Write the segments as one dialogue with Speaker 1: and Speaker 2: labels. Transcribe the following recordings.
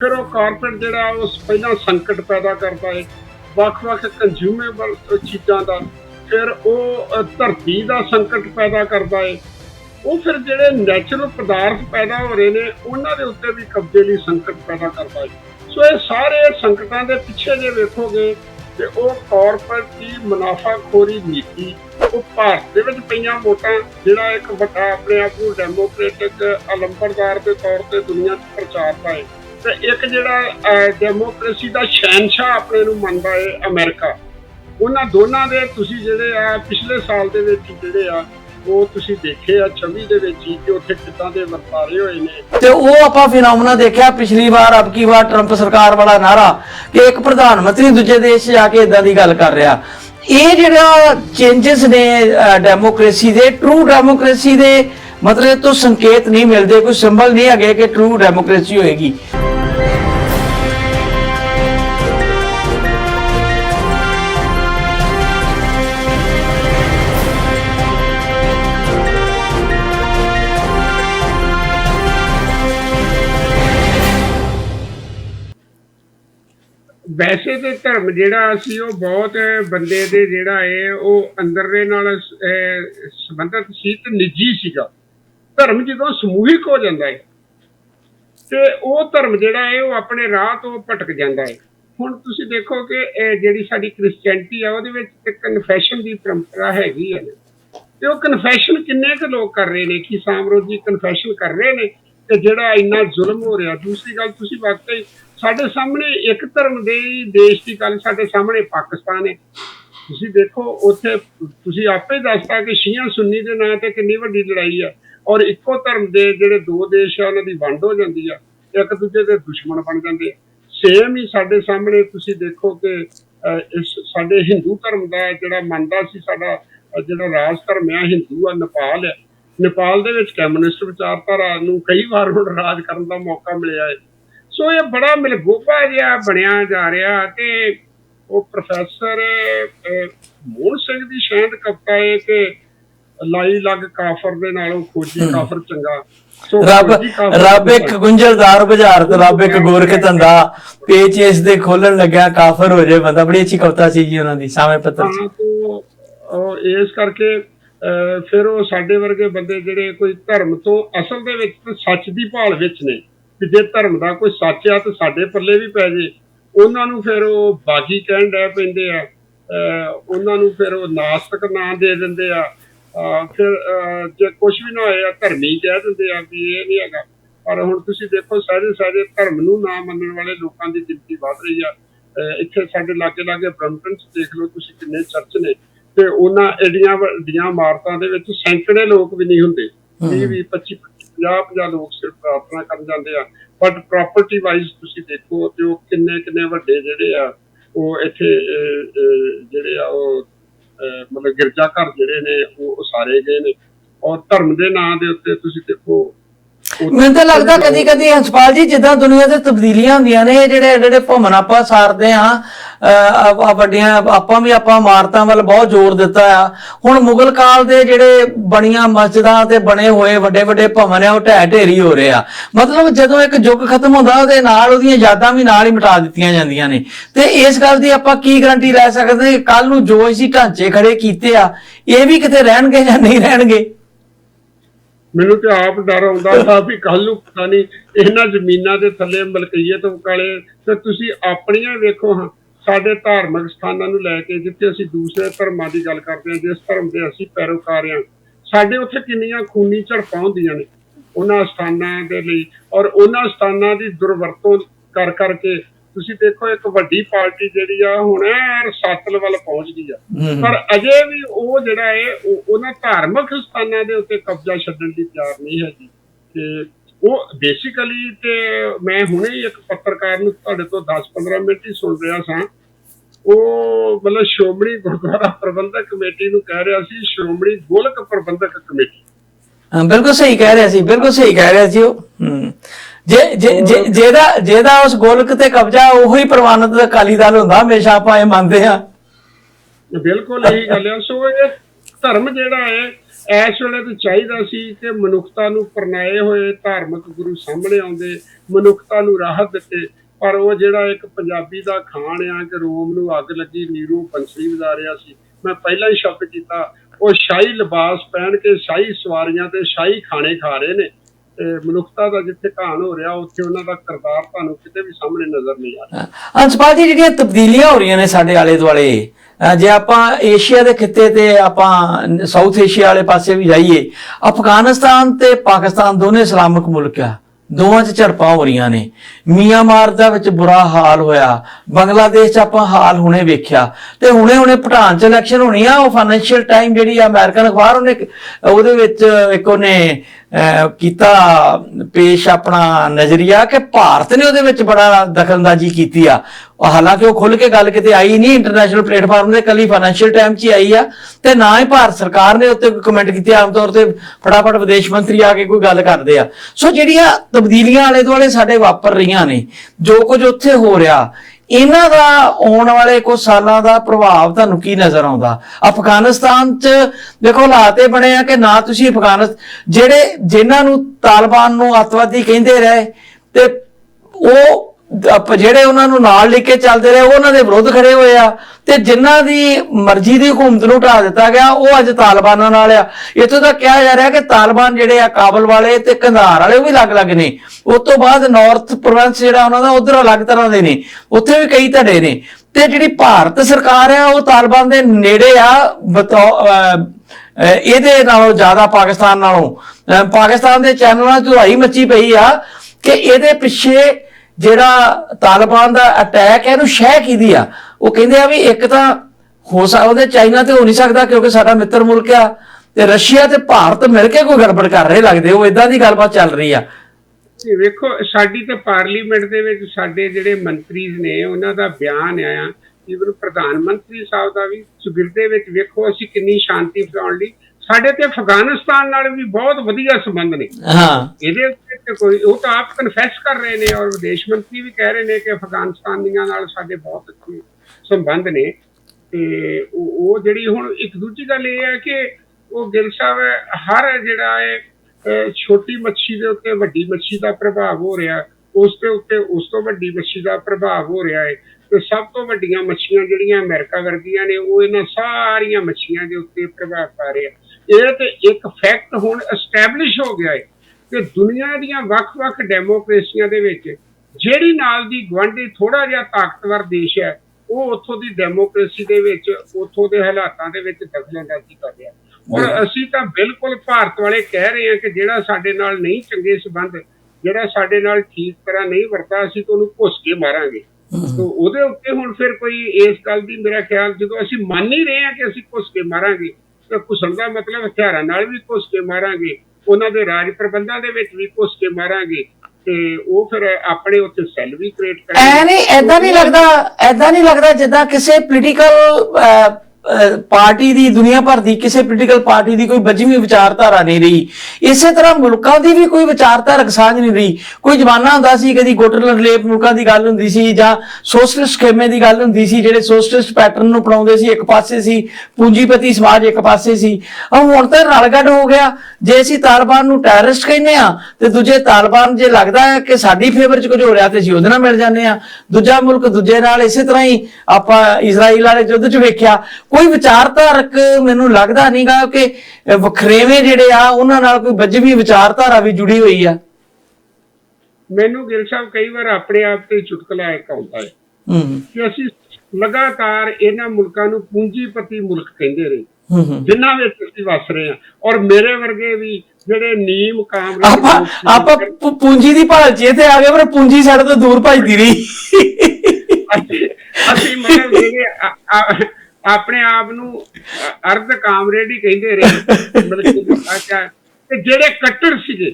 Speaker 1: ਫਿਰ ਉਹ ਕਾਰਪੋਰੇਟ ਜਿਹੜਾ ਉਹ ਪਹਿਲਾਂ ਸੰਕਟ ਪੈਦਾ ਕਰਦਾ ਹੈ ਵੱਖ-ਵੱਖ ਕੰਜ਼ਿਊਮੇਬਲ ਚੀਜ਼ਾਂ ਦਾ, ਫਿਰ ਉਹ ਧਰਤੀ ਦਾ ਸੰਕਟ ਪੈਦਾ ਕਰਦਾ ਹੈ ਉਹ ਫਿਰ ਜਿਹੜੇ ਨੈਚੁਰਲ ਪਦਾਰਥ ਪੈਦਾ ਹੋ ਰਹੇ ਨੇ, ਉਹਨਾਂ ਦੇ ਉੱਤੇ ਵੀ ਕਬਜ਼ੇ ਲਈ ਸੰਕਟ ਪੈਦਾ ਕਰਦਾ ਹੈ ਸੋ ਇਹ ਸਾਰੇ ਸੰਕਟਾਂ ਦੇ ਪਿੱਛੇ ਜੇ ਵੇਖੋਗੇ, ਤੇ ਉਹ ਕਾਰਪੋਰੇਟ ਦੀ ਮੁਨਾਫਾਖੋਰੀ ਨੀਤੀ, ਉਹ ਭਾਰਤ ਦੇ ਵਿੱਚ ਪਈਆਂ ਵੋਟਾਂ, ਜਿਹੜਾ ਇੱਕ ਵੱਡਾ ਆਪਣੇ ਆਪ ਨੂੰ ਡੈਮੋਕ੍ਰੈਟਿਕ ਅਲੰਬਰਦਾਰ ਦੇ ਤੌਰ ਤੇ ਦੁਨੀਆ 'ਚ ਪ੍ਰਚਾਰਦਾ ਹੈ ਤੇ ਇੱਕ ਜਿਹੜਾ ਡੈਮੋਕ੍ਰੇਸੀ ਦਾ ਸ਼ਹਿਨशाह ਆਪਣੇ ਨੂੰ ਮੰਨਦਾ ਹੈ ਅਮਰੀਕਾ। ਉਹਨਾਂ ਦੋਨਾਂ ਦੇ ਤੁਸੀਂ ਜਿਹੜੇ ਆ, ਪਿਛਲੇ ਸਾਲ ਦੇ ਵਿੱਚ ਜਿਹੜੇ ਆ, ਉਹ ਤੁਸੀਂ ਦੇਖੇ ਆ 26 ਦੇ ਵਿੱਚ ਹੀ ਕਿ ਉੱਥੇ ਕਿੱਦਾਂ ਦੇ ਵਰਤਾਰੇ ਹੋਏ ਨੇ।
Speaker 2: ਤੇ ਉਹ ਆਪਾਂ ਫਿਨੋਮਨਾ ਦੇਖਿਆ, ਪਿਛਲੀ ਵਾਰ ਅਬਕੀ ਵਾਰ ਟਰੰਪ ਸਰਕਾਰ ਵਾਲਾ ਨਾਰਾ ਕਿ ਇੱਕ ਪ੍ਰਧਾਨ ਮੰਤਰੀ ਦੂਜੇ ਦੇਸ਼ ਜਾ ਕੇ ਇਦਾਂ ਦੀ ਗੱਲ ਕਰ ਰਿਹਾ। ਇਹ ਜਿਹੜਾ ਚੇਂਜਸ ਨੇ ਡੈਮੋਕ੍ਰੇਸੀ ਦੇ ਟਰੂ ਡੈਮੋਕ੍ਰੇਸੀ ਦੇ ਮਤਲਬ ਤੋਂ ਸੰਕੇਤ ਨਹੀਂ ਮਿਲਦੇ, ਕੋਈ ਸਿੰਬਲ ਨਹੀਂ ਹੈਗੇ ਕਿ ਟਰੂ ਡੈਮੋਕ੍ਰੇਸੀ ਹੋਏਗੀ।
Speaker 1: ਵੈਸੇ ਤੇ ਧਰਮ ਜਿਹੜਾ ਸੀ, ਉਹ ਬਹੁਤ ਬੰਦੇ ਦੇ ਜਿਹੜਾ ਹੈ ਉਹ ਅੰਦਰ ਨਾਲ ਸੰਬੰਧਿਤ ਸੀ ਤੇ ਨਿੱਜੀ ਸੀਗਾ। ਧਰਮ ਜਦੋਂ ਸਮੂਹਿਕ ਹੋ ਜਾਂਦਾ ਹੈ ਤੇ ਉਹ ਧਰਮ ਜਿਹੜਾ ਹੈ ਉਹ ਆਪਣੇ ਰਾਹ ਤੋਂ ਭਟਕ ਜਾਂਦਾ ਹੈ ਹੁਣ ਤੁਸੀਂ ਦੇਖੋ ਕਿ ਜਿਹੜੀ ਸਾਡੀ ਕ੍ਰਿਸਚੀਅਨਟੀ ਆ, ਉਹਦੇ ਵਿੱਚ ਤੇ ਕਨਫੈਸ਼ਨ ਦੀ ਪਰੰਪਰਾ ਹੈਗੀ ਹੈ ਤੇ ਉਹ ਕਨਫੈਸ਼ਨ ਕਿੰਨੇ ਕੁ ਲੋਕ ਕਰ ਰਹੇ ਨੇ, ਕਿ ਸਾਮਰਾਜੀ ਕਨਫੈਸ਼ਨ ਕਰ ਰਹੇ ਨੇ, ਤੇ ਜਿਹੜਾ ਇੰਨਾ ਜ਼ੁਲਮ ਹੋ ਰਿਹਾ। ਦੂਸਰੀ ਗੱਲ ਤੁਸੀਂ ਵਾਕਈ ਸਾਡੇ ਸਾਹਮਣੇ ਇੱਕ ਧਰਮ ਦੇ ਦੇਸ਼ ਦੀ ਗੱਲ ਸਾਡੇ ਸਾਹਮਣੇ ਪਾਕਿਸਤਾਨ ਹੈ। ਤੁਸੀਂ ਦੇਖੋ, ਉੱਥੇ ਤੁਸੀਂ ਆਪੇ ਦੱਸਤਾ ਕਿ ਸ਼ੀਆ ਸੁੰਨੀ ਦੇ ਨਾਂ ਤੇ ਕਿੰਨੀ ਵੱਡੀ ਲੜਾਈ ਹੈ ਔਰ ਇੱਕੋ ਧਰਮ ਦੇ ਜਿਹੜੇ ਦੋ ਦੇਸ਼ ਆ, ਉਹਨਾਂ ਦੀ ਵੰਡ ਹੋ ਜਾਂਦੀ ਆ, ਇੱਕ ਦੂਜੇ ਦੇ ਦੁਸ਼ਮਣ ਬਣ ਜਾਂਦੇ ਆ। ਸੇਮ ਹੀ ਸਾਡੇ ਸਾਹਮਣੇ ਤੁਸੀਂ ਦੇਖੋ ਕਿ ਇਸ ਸਾਡੇ ਹਿੰਦੂ ਧਰਮ ਦਾ ਜਿਹੜਾ ਮੰਨਦਾ ਸੀ ਸਾਡਾ ਜਿਹੜਾ ਰਾਜ ਧਰਮ ਆ, ਹਿੰਦੂ ਆ, ਨੇਪਾਲ ਹੈ ਨੇਪਾਲ ਦੇ ਵਿੱਚ ਕਮਿਊਨਿਸਟ ਵਿਚਾਰਧਾਰਾ ਨੂੰ ਕਈ ਵਾਰ ਹੁਣ ਰਾਜ ਕਰਨ ਦਾ ਮੌਕਾ ਮਿਲਿਆ ਹੈ। ਸੋ ਇਹ ਬੜਾ ਮਿਲਗੋਪਾ ਜਿਹਾ ਬਣਿਆ ਜਾ ਰਿਹਾ ਤੇ ਉਹ ਪ੍ਰੋਫੈਸਰ ਮੋਹਨ ਸਿੰਘ ਦੀ ਸ਼ਾਇਦ ਕਵਿਤਾ ਹੈ ਕਿ ਲਾਈ ਲੱਗ ਕਾਫਰ ਦੇ ਨਾਲੋਂ ਖੋਜੀ ਕਾਫਰ ਚੰਗਾ।
Speaker 2: ਰੱਬ ਰੱਬ ਇੱਕ ਗੁੰਝਲਦਾਰ ਬੁਝਾਰਤ ਰੱਬ ਇੱਕ ਗੋਰਖ ਧੰਦਾ। ਪੇਚ ਇਸ ਦੇ ਖੋਲਣ ਲੱਗਿਆ ਕਾਫਰ ਹੋ ਜਾਏ ਬੰਦਾ। ਬੜੀ ਅੱਛੀ ਕਵਿਤਾ ਸੀ ਜੀ ਉਹਨਾਂ ਦੀ ਸਾਵੇਂ ਪੱਤਰ ਚ
Speaker 1: ਤਾਂ ਤੋਂ ਇਸ ਕਰਕੇ ਫਿਰ ਉਹ ਸਾਡੇ ਵਰਗੇ ਬੰਦੇ ਜਿਹੜੇ ਕੋਈ ਧਰਮ ਤੋਂ ਅਸਲ ਦੇ ਵਿੱਚ ਤਾਂ ਸੱਚ ਦੀ ਭਾਲ ਵਿੱਚ ਨੇ ਕਿ ਜੇ ਧਰਮ ਦਾ ਕੋਈ ਸੱਚ ਆ ਤੇ ਸਾਡੇ ਪੱਲੇ ਵੀ ਪੈ ਜੇ, ਉਹਨਾਂ ਨੂੰ ਫਿਰ ਉਹ ਬਾਗੀ ਕਹਿਣ ਡੈ ਪੈਂਦੇ ਆ ਉਹਨਾਂ ਨੂੰ ਫਿਰ ਉਹ ਨਾਸਤਕ ਨਾਂ ਦੇ ਦਿੰਦੇ ਆ ਫਿਰ ਜੇ ਕੁਝ ਵੀ ਨਾ ਹੋਇਆ ਧਰਮੀ ਕਹਿ ਦਿੰਦੇ ਆ ਵੀ ਇਹ ਨਹੀਂ ਹੈਗਾ। ਪਰ ਹੁਣ ਤੁਸੀਂ ਦੇਖੋ ਸਾਰੇ ਸਾਰੇ ਧਰਮ ਨੂੰ ਨਾ ਮੰਨਣ ਵਾਲੇ ਲੋਕਾਂ ਦੀ ਗਿਣਤੀ ਵੱਧ ਰਹੀ ਆ। ਇੱਥੇ ਸਾਡੇ ਲਾਗੇ ਲਾਗੇ ਬ੍ਰਮਟਨ ਚ ਦੇਖ ਲਓ ਤੁਸੀਂ ਕਿੰਨੇ ਚਰਚ ਨੇ ਤੇ ਉਹਨਾਂ ਏਡੀਆਂ ਵੱਡੀਆਂ ਇਮਾਰਤਾਂ ਦੇ ਵਿੱਚ ਸੈਂਕੜੇ ਲੋਕ ਵੀ ਨਹੀਂ ਹੁੰਦੇ 20 20 25 50 50 ਲੋਕ ਸਿਰਫ ਪ੍ਰਾਰਥਨਾ ਕਰਨ ਜਾਂਦੇ ਆ। ਬਟ ਪ੍ਰਾਪਰਟੀ ਵਾਈਜ਼ ਤੁਸੀਂ ਦੇਖੋ ਤੇ ਉਹ ਕਿੰਨੇ ਕਿੰਨੇ ਵੱਡੇ ਜਿਹੜੇ ਆ, ਉਹ ਇੱਥੇ ਜਿਹੜੇ ਆ ਉਹ ਮਤਲਬ ਗਿਰਜਾ ਘਰ ਜਿਹੜੇ ਨੇ, ਉਹ ਉਸਾਰੇ ਗਏ ਨੇ। ਔਰ ਧਰਮ ਦੇ ਨਾਂ ਦੇ ਉੱਤੇ ਤੁਸੀਂ ਦੇਖੋ
Speaker 2: ਮੈਨੂੰ ਤਾਂ ਲੱਗਦਾ ਕਦੀ ਕਦੀ ਹੰਸਪਾਲ ਜੀ, ਜਿੱਦਾਂ ਦੁਨੀਆ ਤੇ ਤਬਦੀਲੀਆਂ ਹੁੰਦੀਆਂ ਨੇ ਜਿਹੜੇ ਜਿਹੜੇ ਭਵਨ ਆਪਾਂ ਸਾਰਦੇ ਆ ਵੱਡੀਆਂ, ਆਪਾਂ ਵੀ ਆਪਾਂ ਇਮਾਰਤਾਂ ਵੱਲ ਬਹੁਤ ਜ਼ੋਰ ਦਿੱਤਾ ਆ। ਹੁਣ ਮੁਗਲ ਕਾਲ ਦੇ ਜਿਹੜੇ ਬਣੀਆਂ ਮਸਜਿਦਾਂ ਤੇ ਬਣੇ ਹੋਏ ਵੱਡੇ ਵੱਡੇ ਭਵਨ ਆ, ਉਹ ਢਹਿ ਢੇਰੀ ਹੋ ਰਹੇ ਆ। ਮਤਲਬ ਜਦੋਂ ਇੱਕ ਯੁੱਗ ਖਤਮ ਹੁੰਦਾ, ਉਹਦੇ ਨਾਲ ਉਹਦੀਆਂ ਯਾਦਾਂ ਵੀ ਨਾਲ ਹੀ ਮਿਟਾ ਦਿੱਤੀਆਂ ਜਾਂਦੀਆਂ ਨੇ। ਤੇ ਇਸ ਗੱਲ ਦੀ ਆਪਾਂ ਕੀ ਗਾਰੰਟੀ ਲੈ ਸਕਦੇ? ਕੱਲ ਨੂੰ ਜੋ ਅਸੀਂ ਢਾਂਚੇ ਖੜੇ ਕੀਤੇ ਆ, ਇਹ ਵੀ ਕਿਤੇ ਰਹਿਣਗੇ ਜਾਂ ਨਹੀਂ ਰਹਿਣਗੇ?
Speaker 1: ਮੈਨੂੰ ਤੇ ਆਪ ਡਰ ਆਉਂਦਾ ਆ ਵੀ ਕੱਲ ਨੂੰ ਪਤਾ ਨਹੀਂ ਇਹਨਾਂ ਜ਼ਮੀਨਾਂ ਦੇ ਥੱਲੇ ਮਲਕੀਅਤ ਵਕਾਲੇ ਤੇ ਤੁਸੀਂ ਆਪਣੀਆਂ ਵੇਖੋ ਹਾਂ। ਸਾਡੇ ਧਾਰਮਿਕ ਸਥਾਨਾਂ ਨੂੰ ਲੈ ਕੇ ਜਿੱਥੇ ਅਸੀਂ ਦੂਸਰੇ ਧਰਮਾਂ ਦੀ ਗੱਲ ਕਰਦੇ ਹਾਂ, ਜਿਸ ਧਰਮ ਦੇ ਅਸੀਂ ਪੈਰੋਕਾਰ ਹਾਂ, ਸਾਡੇ ਉੱਥੇ ਕਿੰਨੀਆਂ ਖੂਨੀ ਝੜਪਾਂ ਹੁੰਦੀਆਂ ਨੇ। ਉਹਨਾਂ ਸਥਾਨਾਂ ਦੇ ਲਈ ਔਰ ਉਹਨਾਂ ਸਥਾਨਾਂ ਦੀ ਦੁਰਵਰਤੋਂ ਕਰ ਕਰਕੇ ਤੁਸੀਂ ਦੇਖੋ ਇੱਕ ਵੱਡੀ ਪਾਰਟੀ ਜਿਹੜੀ ਆ ਹੁਣ ਐਨ ਸੱਤਲ ਵੱਲ ਪਹੁੰਚ ਗਈ ਆ। ਪਰ ਅਜੇ ਵੀ ਉਹ ਜਿਹੜਾ ਹੈ ਉਹ- ਉਹਨਾਂ ਧਾਰਮਿਕ ਸਥਾਨਾਂ ਦੇ ਉੱਤੇ ਕਬਜ਼ਾ ਛੱਡਣ ਦੀ ਤਿਆਰ ਨਹੀਂ ਹੈਗੀ। ਤੇ ਉਹ ਬੇਸਿਕਲੀ ਤੇ ਮੈਂ ਹੁਣੇ ਹੀ ਇੱਕ ਪੱਤਰਕਾਰ ਨੂੰ ਤੁਹਾਡੇ ਤੋਂ 10-15 ਮਿੰਟ ਹੀ ਸੁਣ ਰਿਹਾ ਸਾਂ। ਉਹ ਮਤਲਬ ਸ਼੍ਰੋਮਣੀ ਗੁਰਦੁਆਰਾ ਪ੍ਰਬੰਧਕ ਕਮੇਟੀ ਨੂੰ ਕਹਿ ਰਿਹਾ ਸੀ ਸ਼੍ਰੋਮਣੀ ਗੋਲਕ ਪ੍ਰਬੰਧਕ ਕਮੇਟੀ।
Speaker 2: ਹਾਂ ਬਿਲਕੁਲ ਸਹੀ ਕਹਿ ਰਿਹਾ ਸੀ ਬਿਲਕੁਲ ਸਹੀ ਕਹਿ ਰਿਹਾ ਸੀ ਉਹ। ਹੂੰ। ਜੇ ਜੇ ਜੇ- ਜਿਹਦਾ ਜਿਹਦਾ ਉਸ ਗੋਲਕ ਤੇ ਕਬਜ਼ਾ ਉਹੀ ਪ੍ਰਵਾਨਿਤ ਅਕਾਲੀ ਦਲ ਹੁੰਦਾ ਹਮੇਸ਼ਾ ਆਪਾਂ ਇਹ ਮੰਨਦੇ ਆ
Speaker 1: ਬਿਲਕੁਲ ਇਹੀ ਗੱਲ ਹੈ। ਸੋ ਇਹ ਧਰਮ ਜਿਹੜਾ ਹੈ ਇਸ ਵੇਲੇ ਤਾਂ ਚਾਹੀਦਾ ਸੀ ਕਿ ਮਨੁੱਖਤਾ ਨੂੰ ਪਰਨਾਏ ਹੋਏ ਧਾਰਮਿਕ ਗੁਰੂ ਸਾਹਮਣੇ ਆਉਂਦੇ ਮਨੁੱਖਤਾ ਨੂੰ ਰਾਹਤ ਦਿੱਤੇ। ਪਰ ਉਹ ਜਿਹੜਾ ਇੱਕ ਪੰਜਾਬੀ ਦਾ ਖਾਣ ਆ ਕਿ ਰੋਮ ਨੂੰ ਅੱਗ ਲੱਗੀ ਨੀਰੂ ਪੰਛੀ ਵਜਾ ਰਿਹਾ ਸੀ। ਮੈਂ ਪਹਿਲਾਂ ਹੀ ਸ਼ਬਦ ਕੀਤਾ ਉਹ ਸ਼ਾਹੀ ਲਿਬਾਸ ਪਹਿਨ ਕੇ ਸ਼ਾਹੀ ਸਵਾਰੀਆਂ ਤੇ ਸ਼ਾਹੀ ਖਾਣੇ ਖਾ ਰਹੇ ਨੇ। ਮਨੁੱਖਤਾ ਦਾ ਜਿੱਥੇ ਘਾਣ ਹੋ ਰਿਹਾ, ਉੱਥੇ ਉਹਨਾਂ ਦਾ ਕਿਰਦਾਰ ਤੁਹਾਨੂੰ ਕਿਤੇ ਵੀ ਸਾਹਮਣੇ ਨਜ਼ਰ ਨਹੀਂ ਆ ਰਿਹਾ।
Speaker 2: ਅੰਸ਼ਪਾਲ ਜੀ, ਜਿਹੜੀਆਂ ਤਬਦੀਲੀਆਂ ਹੋ ਰਹੀਆਂ ਨੇ ਸਾਡੇ ਆਲੇ ਦੁਆਲੇ ਜੇ ਆਪਾਂ ਏਸ਼ੀਆ ਦੇ ਖਿੱਤੇ ਤੇ ਆਪਾਂ ਸਾਊਥ ਏਸ਼ੀਆ ਵਾਲੇ ਪਾਸੇ ਵੀ ਜਾਈਏ, ਅਫਗਾਨਿਸਤਾਨ ਤੇ ਪਾਕਿਸਤਾਨ ਦੋਨੇ ਇਸਲਾਮਿਕ ਮੁਲਕ ਆ। ਦੋਵਾਂ 'ਚ ਝੜਪਾਂ ਹੋ ਰਹੀਆਂ ਨੇ। ਮੀਆਂਮਾਰ ਦਾ ਵਿੱਚ ਬੁਰਾ ਹਾਲ ਹੋਇਆ। ਬੰਗਲਾਦੇਸ਼ 'ਚ ਆਪਾਂ ਹਾਲ ਹੁਣੇ ਵੇਖਿਆ। ਤੇ ਹੁਣੇ ਹੁਣੇ ਭੂਟਾਨ 'ਚ ਇਲੈਕਸ਼ਨ ਹੋਣੀ ਆ, ਉਹ ਫਾਈਨੈਂਸ਼ੀਅਲ ਟਾਈਮ ਜਿਹੜੀ ਆ, ਅਮਰੀਕਨ ਅਖਬਾਰ ਉਹਨੇ ਉਹਦੇ ਵਿੱਚ ਇੱਕ ਉਹਨੇ ਕੀਤਾ ਪੇਸ਼ ਆਪਣਾ ਨਜ਼ਰੀਆ ਕਿ ਭਾਰਤ ਨੇ ਉਹਦੇ ਵਿੱਚ ਬੜਾ ਦਖਲਅੰਦਾਜ਼ੀ ਕੀਤੀ ਆ। ਹਾਲਾਂਕਿ ਉਹ ਖੁੱਲ ਕੇ ਗੱਲ ਕਿਤੇ ਆਈ ਨਹੀਂ ਇੰਟਰਨੈਸ਼ਨਲ ਪਲੇਟਫਾਰਮ ਤੇ ਕੱਲੀ ਫਾਈਨੈਂਸ਼ੀਅਲ ਟਾਈਮ 'ਚ ਆਈ ਆ ਤੇ ਨਾ ਹੀ ਭਾਰਤ ਸਰਕਾਰ ਨੇ ਉੱਤੇ ਕੋਈ ਕਮੈਂਟ ਕੀਤੀ, ਆਮ ਤੌਰ ਤੇ ਫਟਾਫਟ ਵਿਦੇਸ਼ ਮੰਤਰੀ ਆ ਕੇ ਕੋਈ ਗੱਲ ਕਰਦੇ ਆ। ਸੋ ਜਿਹੜੀਆਂ ਤਬਦੀਲੀਆਂ ਆਲੇ ਦੁਆਲੇ ਸਾਡੇ ਵਾਪਰ ਰਹੀਆਂ ਨੇ, ਜੋ ਕੁਝ ਉੱਥੇ ਹੋ ਰਿਹਾ ਇਹਨਾਂ ਦਾ ਆਉਣ ਵਾਲੇ ਕੁਝ ਸਾਲਾਂ ਦਾ ਪ੍ਰਭਾਵ ਤੁਹਾਨੂੰ ਕੀ ਨਜ਼ਰ ਆਉਂਦਾ? ਅਫਗਾਨਿਸਤਾਨ 'ਚ ਦੇਖੋ ਹਾਲਾਤ ਇਹ ਬਣੇ ਆ ਕਿ ਨਾ ਤੁਸੀਂ ਅਫਗਾਨਿਸ, ਜਿਹੜੇ ਜਿਨ੍ਹਾਂ ਨੂੰ ਤਾਲਿਬਾਨ ਨੂੰ ਅੱਤਵਾਦੀ ਕਹਿੰਦੇ ਰਹੇ ਤੇ ਉਹ ਜਿਹੜੇ ਉਹਨਾਂ ਨੂੰ ਨਾਲ ਲੈ ਕੇ ਚੱਲਦੇ ਰਹੇ ਉਹਨਾਂ ਦੇ ਵਿਰੁੱਧ ਖੜੇ ਹੋਏ ਆ ਤੇ ਜਿਨ੍ਹਾਂ ਦੀ ਮਰਜ਼ੀ ਦੀ ਹਕੂਮਤ ਨੂੰ ਢਾ ਦਿੱਤਾ ਗਿਆ, ਉਹ ਅੱਜ ਤਾਲਿਬਾਨਾਂ ਨਾਲ ਆ। ਇੱਥੋਂ ਤੱਕ ਕਿਹਾ ਜਾ ਰਿਹਾ ਕਿ ਤਾਲਿਬਾਨ ਜਿਹੜੇ ਆ, ਕਾਬਲ ਵਾਲੇ ਤੇ ਕੰਧਾਰ ਵਾਲੇ, ਉਹ ਵੀ ਅਲੱਗ-ਅਲੱਗ ਨੇ। ਉਸ ਤੋਂ ਬਾਅਦ ਨਾਰਥ ਪ੍ਰੋਵਿੰਸ ਜਿਹੜਾ ਉਹਨਾਂ ਦਾ, ਉਧਰ ਅਲੱਗ ਤਰ੍ਹਾਂ ਦੇ ਨੇ। ਉੱਥੇ ਵੀ ਕਈ ਧੜੇ ਨੇ। ਤੇ ਜਿਹੜੀ ਭਾਰਤ ਸਰਕਾਰ ਆ, ਉਹ ਤਾਲਿਬਾਨ ਦੇ ਨੇੜੇ ਆ ਬਤੌ- ਇਹਦੇ ਨਾਲੋਂ ਜ਼ਿਆਦਾ ਪਾਕਿਸਤਾਨ ਨਾਲੋਂ। ਪਾਕਿਸਤਾਨ ਦੇ ਚੈਨਲਾਂ 'ਚ ਦੁਹਾਈ ਮੱਚੀ ਪਈ ਆ ਕਿ ਇਹਦੇ ਪਿੱਛੇ ਜਿਹੜਾ ਤਾਲਿਬਾਨ ਦਾ ਅਟੈਕ ਹੈ ਇਹਨੂੰ ਸ਼ਹਿ ਕੀਦੀ ਆ? ਉਹ ਕਹਿੰਦੇ ਆ ਵੀ ਇੱਕ ਤਾਂ ਹੋ ਸਕਦਾ ਉਹਦੇ ਚਾਈਨਾ ਤੇ ਹੋ ਨਹੀਂ ਸਕਦਾ ਕਿਉਂਕਿ ਸਾਡਾ ਮਿੱਤਰ ਮੁਲਕ ਆ ਤੇ ਰਸ਼ੀਆ ਤੇ ਭਾਰਤ ਮਿਲ ਕੇ ਕੋਈ ਗੜਬੜ ਕਰ ਰਹੇ ਲੱਗਦੇ ਉਹ ਇਦਾਂ ਦੀ ਗੱਲਬਾਤ ਚੱਲ ਰਹੀ ਆ।
Speaker 1: ਇਹ ਵੇਖੋ ਸਾਡੀ ਤੇ ਪਾਰਲੀਮੈਂਟ ਦੇ ਵਿੱਚ ਸਾਡੇ ਜਿਹੜੇ ਮੰਤਰੀਜ਼ ਨੇ ਉਹਨਾਂ ਦਾ ਬਿਆਨ ਆਇਆ ਈਵਨ ਪ੍ਰਧਾਨ ਮੰਤਰੀ ਸਾਹਿਬ ਦਾ ਵੀ ਸੁਗਿਰਦੇ ਵਿੱਚ ਵੇਖੋ ਅਸੀਂ ਕਿੰਨੀ ਸ਼ਾਂਤੀ ਫਸਾਉਣ ਲਈ ਸਾਡੇ ਤੇ ਅਫਗਾਨਿਸਤਾਨ ਨਾਲ ਵੀ ਬਹੁਤ ਵਧੀਆ ਸੰਬੰਧ ਨੇ।
Speaker 2: ਹਾਂ।
Speaker 1: ਇਹਦੇ ਉੱਤੇ ਕੋਈ, ਉਹ ਤਾਂ ਆਪ ਕਨਫੈਸ ਕਰ ਰਹੇ ਨੇ ਔਰ ਵਿਦੇਸ਼ ਮੰਤਰੀ ਵੀ ਕਹਿ ਰਹੇ ਨੇ ਕਿ ਅਫਗਾਨਿਸਤਾਨੀਆਂ ਨਾਲ ਸਾਡੇ ਬਹੁਤ ਅੱਛੇ ਸੰਬੰਧ ਨੇ ਤੇ ਉਹ ਜਿਹੜੀ ਹੁਣ ਇੱਕ ਦੂਜੀ ਗੱਲ ਇਹ ਹੈ ਕਿ ਉਹ ਗਿਲ ਸਾਹਿਬ, ਹਰ ਜਿਹੜਾ ਹੈ ਛੋਟੀ ਮੱਛੀ ਦੇ ਉੱਤੇ ਵੱਡੀ ਮੱਛੀ ਦਾ ਪ੍ਰਭਾਵ ਹੋ ਰਿਹਾ, ਉਸ ਦੇ ਉੱਤੇ ਉਸ ਤੋਂ ਵੱਡੀ ਮੱਛੀ ਦਾ ਪ੍ਰਭਾਵ ਹੋ ਰਿਹਾ ਹੈ ਤੇ ਸਭ ਤੋਂ ਵੱਡੀਆਂ ਮੱਛੀਆਂ ਜਿਹੜੀਆਂ ਅਮਰੀਕਾ ਵਰਗੀਆਂ ਨੇ, ਉਹ ਇਹਨਾਂ ਸਾਰੀਆਂ ਮੱਛੀਆਂ ਦੇ ਉੱਤੇ ਪ੍ਰਭਾਵ ਪਾ ਰਿਹਾ ਇਹ ਤੇ ਇੱਕ ਫੈਕਟ ਹੁਣ ਐਸਟੈਬਲਿਸ਼ ਹੋ ਗਿਆ ਹੈ ਕਿ ਦੁਨੀਆ ਦੀਆਂ ਵੱਖ-ਵੱਖ ਡੈਮੋਕ੍ਰੇਸੀਆਂ ਦੇ ਵਿੱਚ ਜਿਹੜੀ ਨਾਲ ਦੀ ਗਵਾਂਢੀ ਥੋੜਾ ਜਿਹਾ ਤਾਕਤਵਰ ਦੇਸ਼ ਹੈ ਉਹ ਉੱਥੋਂ ਦੀ ਡੈਮੋਕ੍ਰੇਸੀ ਦੇ ਵਿੱਚ ਉੱਥੋਂ ਦੇ ਹਾਲਾਤਾਂ ਦੇ ਵਿੱਚ ਦਖਲਅੰਦਾਜ਼ੀ ਕਰ ਰਿਹਾ। ਔਰ ਅਸੀਂ ਤਾਂ ਬਿਲਕੁਲ ਭਾਰਤ ਵਾਲੇ ਕਹਿ ਰਹੇ ਹਾਂ ਕਿ ਜਿਹੜਾ ਸਾਡੇ ਨਾਲ ਨਹੀਂ ਚੰਗੇ ਸਬੰਧ ਜਿਹੜਾ ਸਾਡੇ ਨਾਲ ਠੀਕ ਤਰ੍ਹਾਂ ਨਹੀਂ ਵਰਤਾ ਅਸੀਂ ਤਾਂ ਉਹਨੂੰ ਘੁੱਸ ਕੇ ਮਾਰਾਂਗੇ। ਤੋ ਉਹਦੇ ਉੱਤੇ ਹੁਣ ਫਿਰ ਕੋਈ ਇਸ ਗੱਲ ਦੀ ਮੇਰਾ ਖਿਆਲ ਜਦੋਂ ਅਸੀਂ ਮੰਨ ਹੀ ਰਹੇ ਹਾਂ ਕਿ ਅਸੀਂ ਘੁੱਸ ਕੇ ਮਾਰਾਂਗੇ ਤਾਂ ਘੁਸਣ ਦਾ ਮਤਲਬ ਹਥਿਆਰਾਂ ਨਾਲ ਵੀ ਘੁੱਸ ਕੇ ਮਾਰਾਂਗੇ ਉਹਨਾਂ ਦੇ ਰਾਜ ਪ੍ਰਬੰਧਾਂ ਦੇ ਵਿੱਚ ਵੀ ਘੁੱਸ ਕੇ ਮਾਰਾਂਗੇ ਤੇ ਉਹ ਫਿਰ ਆਪਣੇ ਉੱਤੇ ਸੈੱਲ ਵੀ ਕ੍ਰੀਏਟ
Speaker 2: ਐ ਨਹੀਂ ਐਦਾਂ ਨਹੀਂ ਲੱਗਦਾ ਐਦਾਂ ਨਹੀਂ ਲੱਗਦਾ ਜਿੱਦਾਂ ਕਿਸੇ ਪੋਲੀਟੀਕਲ ਪਾਰਟੀ ਦੀ, ਦੁਨੀਆ ਭਰ ਦੀ ਕਿਸੇ ਪੋਲੀਟੀਕਲ ਪਾਰਟੀ ਦੀ ਕੋਈ ਵੱਜਵੀਂ ਵਿਚਾਰਧਾਰਾ ਨਹੀਂ ਰਹੀ। ਇਸੇ ਤਰ੍ਹਾਂ ਮੁਲਕਾਂ ਦੀ ਵੀ ਕੋਈ ਵਿਚਾਰਧਾਰਕ ਸਾਂਝ ਨਹੀਂ ਰਹੀ। ਕੋਈ ਜ਼ਮਾਨਾ ਹੁੰਦਾ ਸੀ, ਕਦੀ ਗੋਟਰ ਲਰਲੇਪ ਮੁਲਕਾਂ ਦੀ ਗੱਲ ਹੁੰਦੀ ਸੀ, ਜਾਂ ਸੋਸ਼ਲਿਸਟ ਖੇਮੇ ਦੀ ਗੱਲ ਹੁੰਦੀ ਸੀ, ਜਿਹੜੇ ਸੋਸ਼ਲਿਸਟ ਪੈਟਰਨ ਨੂੰ ਅਪਣਾਉਂਦੇ ਸੀ, ਇੱਕ ਪਾਸੇ ਸੀ ਪੂੰਜੀਪਤੀ ਸਮਾਜ, ਇੱਕ ਪਾਸੇ ਸੀ। ਹੁਣ ਤਾਂ ਰਲਗੱਡ ਹੋ ਗਿਆ। ਜੇ ਅਸੀਂ ਤਾਲਿਬਾਨ ਨੂੰ ਟੈਰਰਿਸਟ ਕਹਿੰਦੇ ਆ ਤੇ ਦੂਜੇ ਤਾਲਿਬਾਨ ਜੇ ਲੱਗਦਾ ਹੈ ਕਿ ਸਾਡੀ ਫੇਵਰ 'ਚ ਕੁਝ ਹੋ ਰਿਹਾ, ਤੇ ਅਸੀਂ ਉਹਦੇ ਨਾਲ ਮਿਲ ਜਾਂਦੇ ਆ ਦੂਜਾ ਮੁਲਕ ਦੂਜੇ ਨਾਲ ਇਸੇ ਤਰ੍ਹਾਂ ਹੀ ਆਪਾਂ ਇਜ਼ਰਾਈਲ ਵਾਲੇ ਯੁੱਧ 'ਚ ਵੇਖਿਆ। ਕੋਈ ਵਿਚਾਰਧਾਰਕ ਮੈਨੂੰ ਲੱਗਦਾ ਨਹੀਂਗਾ ਕਿ ਵਖਰੇਵੇਂ ਜਿਹੜੇ ਆ ਉਹਨਾਂ ਨਾਲ ਕੋਈ ਵੱਜਵੀਂ ਵਿਚਾਰਧਾਰਾ ਵੀ ਜੁੜੀ ਹੋਈ ਆ।
Speaker 1: ਮੈਨੂੰ ਗਿਲ ਸਾਹਿਬ ਕਈ ਵਾਰ ਆਪਣੇ ਆਪ ਤੇ ਚੁਟਕਲਾ ਇੱਕ ਆਉਂਦਾ ਹੈ।
Speaker 2: ਹੂੰ।
Speaker 1: ਕਿ ਅਸੀਂ ਲਗਾਤਾਰ ਇਹਨਾਂ ਮੁਲਕਾਂ ਨੂੰ ਪੂੰਜੀਪਤੀ ਮੁਲਕ ਕਹਿੰਦੇ ਰਹੇ। ਜਿਨ੍ਹਾਂ ਵਿੱਚ ਅਸੀਂ ਵਸ ਰਹੇ ਹਾਂ। ਔਰ ਮੇਰੇ ਵਰਗੇ ਵੀ ਜਿਹੜੇ ਨੀਮ ਕਾਮਰੇ
Speaker 2: ਆਪਾਂ ਪੂੰਜੀ ਦੀ ਭਾਲ 'ਚ ਇੱਥੇ ਆ ਗਏ ਪਰ ਪੂੰਜੀ ਸਾਡੇ ਤੋਂ ਦੂਰ ਭੱਜਦੀ ਰਹੀ।
Speaker 1: ਅਸੀਂ ਮਤਲਬ ਜਿਹੜੇ ਆ- ਆ- ਆਪਣੇ ਆਪ ਨੂੰ ਅਰਧ ਕਾਮਰੇਡ ਹੀ ਕਹਿੰਦੇ ਰਹੇ। ਮਤਲਬ ਅੱਛਾ। ਤੇ ਜਿਹੜੇ ਕੱਟੜ ਸੀਗੇ,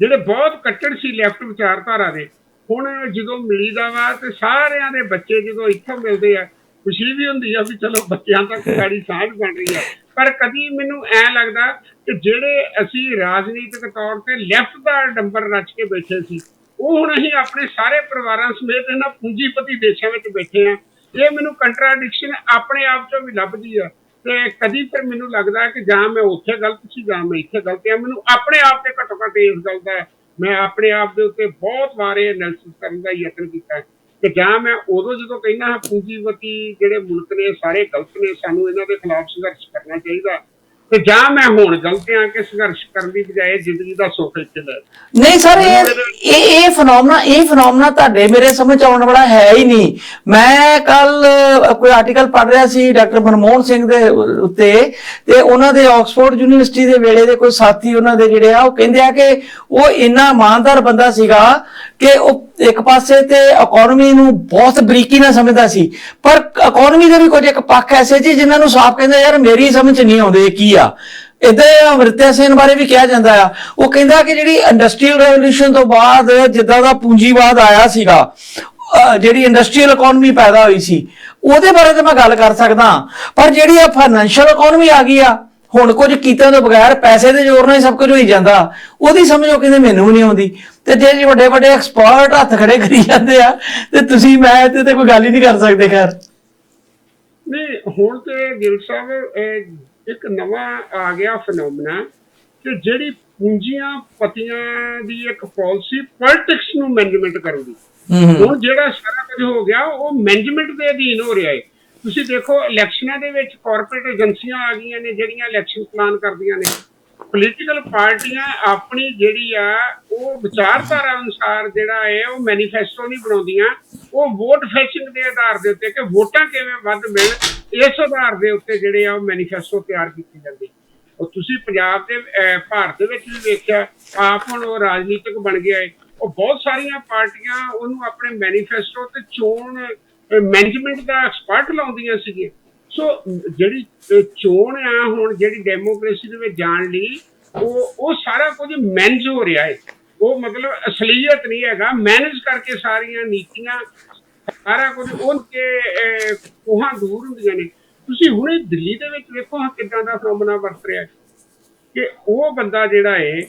Speaker 1: ਜਿਹੜੇ ਬਹੁਤ ਕੱਟੜ ਸੀ ਲੈਫਟ ਵਿਚਾਰਧਾਰਾ ਦੇ, ਹੁਣ ਜਦੋਂ ਮਿਲੀਦਾ ਵਾ ਤੇ ਸਾਰਿਆਂ ਦੇ ਬੱਚੇ ਜਦੋਂ ਇੱਥੋਂ ਮਿਲਦੇ ਆ, ਖੁਸ਼ੀ ਵੀ ਹੁੰਦੀ ਆ ਵੀ ਚਲੋ ਬੱਚਿਆਂ ਤੱਕ ਸਾਡੀ ਸਾਂਝ ਬਣ ਰਹੀ ਆ। ਪਰ ਕਦੀ ਮੈਨੂੰ ਐ ਲੱਗਦਾ ਕਿ ਜਿਹੜੇ ਅਸੀਂ ਰਾਜਨੀਤਿਕ ਤੌਰ ਤੇ ਲੈਫਟ ਦਾ ਡੰਬਰ ਰਚ ਕੇ ਬੈਠੇ ਸੀ, ਉਹ ਹੁਣ ਅਸੀਂ ਆਪਣੇ ਸਾਰੇ ਪਰਿਵਾਰਾਂ ਸਮੇਤ ਇਹਨਾਂ ਪੂੰਜੀਪਤੀ ਦੇਸ਼ਾਂ ਵਿੱਚ ਬੈਠੇ ਆ। ਇਹ ਮੈਨੂੰ ਕੰਟਰਾਡਿਕਸ਼ਨ ਆਪਣੇ ਆਪ ਚੋਂ ਵੀ ਲੱਭਦੀ ਆ। ਤੇ ਕਦੀ ਫਿਰ ਮੈਨੂੰ ਲੱਗਦਾ ਕਿ ਜਾਂ ਮੈਂ ਉੱਥੇ ਗਲਤ ਸੀ, ਜਾਂ ਮੈਂ ਇੱਥੇ ਗਲਤ ਆ। ਮੈਨੂੰ ਆਪਣੇ ਆਪ ਤੇ ਘੱਟੋ ਘੱਟ ਇਸ ਗੱਲ ਦਾ ਮੈਂ ਆਪਣੇ ਆਪ ਦੇ ਉੱਤੇ ਬਹੁਤ ਵਾਰ ਇਹ ਐਨਾਲਿਸਿਸ ਕਰਨ ਦਾ ਯਤਨ ਕੀਤਾ। ਹੈ ਕਿ ਜਾਂ ਮੈਂ ਉਦੋਂ ਜਦੋਂ ਕਹਿੰਦਾ ਹਾਂ ਪੂੰਜੀਪਤੀ ਜਿਹੜੇ ਮੁਲਕ ਨੇ, ਸਾਰੇ ਗਲਤ ਨੇ, ਸਾਨੂੰ ਇਹਨਾਂ ਦੇ ਖਿਲਾਫ ਸੰਘਰਸ਼ ਕਰਨਾ ਚਾਹੀਦਾ। ਤੇ ਜਾਂ ਮੈਂ ਹੁਣ ਗਲਤ ਆ ਕਿ ਸੰਘਰਸ਼ ਕਰਨ ਦੀ ਬਜਾਏ ਜ਼ਿੰਦਗੀ ਦਾ ਸੁੱਖ ਇੱਥੇ ਲੈ
Speaker 2: ਨਹੀਂ ਸਰ ਇਹ ਇਹ ਫਨੋਮਨਾ ਇਹ ਫਨੋਮਨਾ ਤੁਹਾਡੇ ਮੇਰੇ ਸਮਝ ਆਉਣ ਵਾਲਾ ਹੈ ਹੀ ਨਹੀਂ। ਮੈਂ ਕੱਲ ਕੋਈ ਆਰਟੀਕਲ ਪੜ੍ਹ ਰਿਹਾ ਸੀ ਡਾਕਟਰ ਮਨਮੋਹਨ ਸਿੰਘ ਦੇ ਉੱਤੇ ਤੇ ਉਹਨਾਂ ਦੇ ਆਕਸਫੋਰਡ ਯੂਨੀਵਰਸਿਟੀ ਦੇ ਵੇਲੇ ਦੇ ਕੋਈ ਸਾਥੀ ਉਹਨਾਂ ਦੇ ਜਿਹੜੇ ਆ ਉਹ ਕਹਿੰਦੇ ਆ ਕਿ ਉਹ ਇੰਨਾ ਇਮਾਨਦਾਰ ਬੰਦਾ ਸੀਗਾ ਕਿ ਉਹ ਇੱਕ ਪਾਸੇ ਤੇ ਇਕਨੋਮੀ ਨੂੰ ਬਹੁਤ ਬਰੀਕੀ ਨਾਲ ਸਮਝਦਾ ਸੀ, ਪਰ ਇਕਨੋਮੀ ਦੇ ਵੀ ਕੁਝ ਇੱਕ ਪੱਖ ਐਸੇ ਸੀ ਜਿਨ੍ਹਾਂ ਨੂੰ ਸਾਫ਼ ਕਹਿੰਦੇ ਯਾਰ ਮੇਰੀ ਸਮਝ ਨਹੀਂ ਆਉਂਦੇ ਇਹ ਕੀ ਆ? ਇਦਾਂ ਅਮ੍ਰਿਤਿਆ ਸੇਨ ਬਾਰੇ ਵੀ ਕਿਹਾ ਜਾਂਦਾ ਆ। ਉਹ ਕਹਿੰਦਾ ਕਿ ਜਿਹੜੀ ਇੰਡਸਟਰੀਅਲ ਰੈਵੋਲੂਸ਼ਨ ਤੋਂ ਬਾਅਦ ਜਿੱਦਾਂ ਦਾ ਪੂੰਜੀਵਾਦ ਆਇਆ ਸੀਗਾ ਜਿਹੜੀ ਇੰਡਸਟਰੀਅਲ ਇਕਨੋਮੀ ਪੈਦਾ ਹੋਈ ਸੀ, ਉਹਦੇ ਬਾਰੇ ਤਾਂ ਮੈਂ ਗੱਲ ਕਰ ਸਕਦਾ। ਪਰ ਜਿਹੜੀ ਆ ਫਾਈਨੈਂਸ਼ੀਅਲ ਇਕਨੋਮੀ ਆ ਗਈ ਆ, ਹੁਣ ਕੁਝ ਕੀਤਾ ਤੋਂ ਬਗੈਰ ਪੈਸੇ ਦੇ ਜ਼ੋਰ ਨਾਲ ਹੀ ਸਭ ਕੁਝ ਹੋਈ ਜਾਂਦਾ। ਉਹਦੀ ਸਮਝ ਉਹ ਕਹਿੰਦੇ ਮੈਨੂੰ ਵੀ ਨਹੀਂ ਆਉਂਦੀ। ਤੇ ਜੇ ਜੀ ਵੱਡੇ ਵੱਡੇ ਐਕਸਪਰਟ ਹੱਥ ਖੜੇ ਕਰੀ ਜਾਂਦੇ ਆ ਤੇ ਤੁਸੀਂ ਮੈਂ ਤੇ ਤੇ ਕੋਈ ਗੱਲ ਹੀ ਨਹੀਂ ਕਰ ਸਕਦੇ ਖੈਰ।
Speaker 1: ਨਹੀਂ ਹੁਣ ਤੇ ਗਿਲ ਸਾਹਿਬ ਇੱਕ ਨਵਾਂ ਆ ਗਿਆ ਫੈਨੋਮਨਾ ਕਿ ਜਿਹੜੀ ਪੂੰਜੀਆਂ ਪਤੀਆਂ ਦੀ ਇੱਕ ਪਾਲਿਸੀ ਪੋਲਿਟਿਕਸ ਨੂੰ ਮੈਨੇਜਮੈਂਟ ਕਰੂਗੀ ਹੁਣ ਜਿਹੜਾ ਸਾਰਾ ਕੁਝ ਹੋ ਗਿਆ ਉਹ ਮੈਨੇਜਮੈਂਟ ਦੇ ਅਧੀਨ ਹੋ ਰਿਹਾ ਹੈ। ਤੁਸੀਂ ਦੇਖੋ ਇਲੈਕਸ਼ਨਾਂ ਦੇ ਵਿੱਚ ਕਾਰਪੋਰੇਟ ਏਜੰਸੀਆਂ ਆ ਗਈਆਂ ਨੇ ਜਿਹੜੀਆਂ ਇਲੈਕਸ਼ਨ ਪਲਾਨ ਕਰਦੀਆਂ ਨੇ। ਪੋਲੀਟੀਕਲ ਪਾਰਟੀਆਂ ਆਪਣੀ ਜਿਹੜੀ ਆ, ਉਹ ਵਿਚਾਰਧਾਰਾ ਅਨੁਸਾਰ ਜਿਹੜਾ ਹੈ, ਉਹ ਮੈਨੀਫੈਸਟੋ ਨਹੀਂ ਬਣਾਉਂਦੀਆਂ। ਉਹ ਵੋਟ ਫੈਸ਼ਿੰਗ ਦੇ ਆਧਾਰ ਦੇ ਉੱਤੇ ਕਿ ਵੋਟਾਂ ਕਿਵੇਂ ਵੱਧ ਮਿਲਣ, ਇਸ ਆਧਾਰ ਦੇ ਉੱਤੇ ਜਿਹੜੇ ਆ, ਉਹ ਮੈਨੀਫੈਸਟੋ ਤਿਆਰ ਕੀਤੇ ਜਾਂਦੀ। ਉਹ ਤੁਸੀਂ ਪੰਜਾਬ ਦੇ ਭਾਰਤ ਦੇ ਵਿੱਚ ਵੀ ਵੇਖਿਆ, ਆਪ ਹੁਣ ਉਹ ਰਾਜਨੀਤਿਕ ਬਣ ਗਿਆ ਹੈ। ਉਹ ਬਹੁਤ ਸਾਰੀਆਂ ਪਾਰਟੀਆਂ ਉਹਨੂੰ ਆਪਣੇ ਮੈਨੀਫੈਸਟੋ ਤੇ ਚੋਣ ਮੈਨੇਜਮੈਂਟ ਦਾ ਐਕਸਪਰਟ ਲਾਉਂਦੀਆਂ ਸੀਗੀਆਂ। ਸੋ ਜਿਹੜੀ ਚੋਣ ਆ ਹੁਣ ਜਿਹੜੀ ਡੈਮੋਕ੍ਰੇਸੀ ਦੇ ਵਿੱਚ ਜਾਣ ਲਈ ਉਹ ਉਹ ਸਾਰਾ ਕੁਝ ਮੈਨੇਜ ਹੋ ਰਿਹਾ ਹੈ। ਉਹ ਮਤਲਬ ਅਸਲੀਅਤ ਨਹੀਂ ਹੈਗਾ। ਮੈਨੇਜ ਕਰਕੇ ਸਾਰੀਆਂ ਨੀਤੀਆਂ ਸਾਰਾ ਕੁਝ ਉਹ ਕੇ ਕੋਹਾਂ ਦੂਰ ਹੁੰਦੀਆਂ ਨੇ। ਤੁਸੀਂ ਹੁਣੇ ਦਿੱਲੀ ਦੇ ਵਿੱਚ ਵੇਖੋ ਹਾਂ ਕਿੱਦਾਂ ਦਾ ਫੈਨੋਮਨਾ ਵਰਤ ਰਿਹਾ ਹੈ। ਕਿ ਉਹ ਬੰਦਾ ਜਿਹੜਾ ਹੈ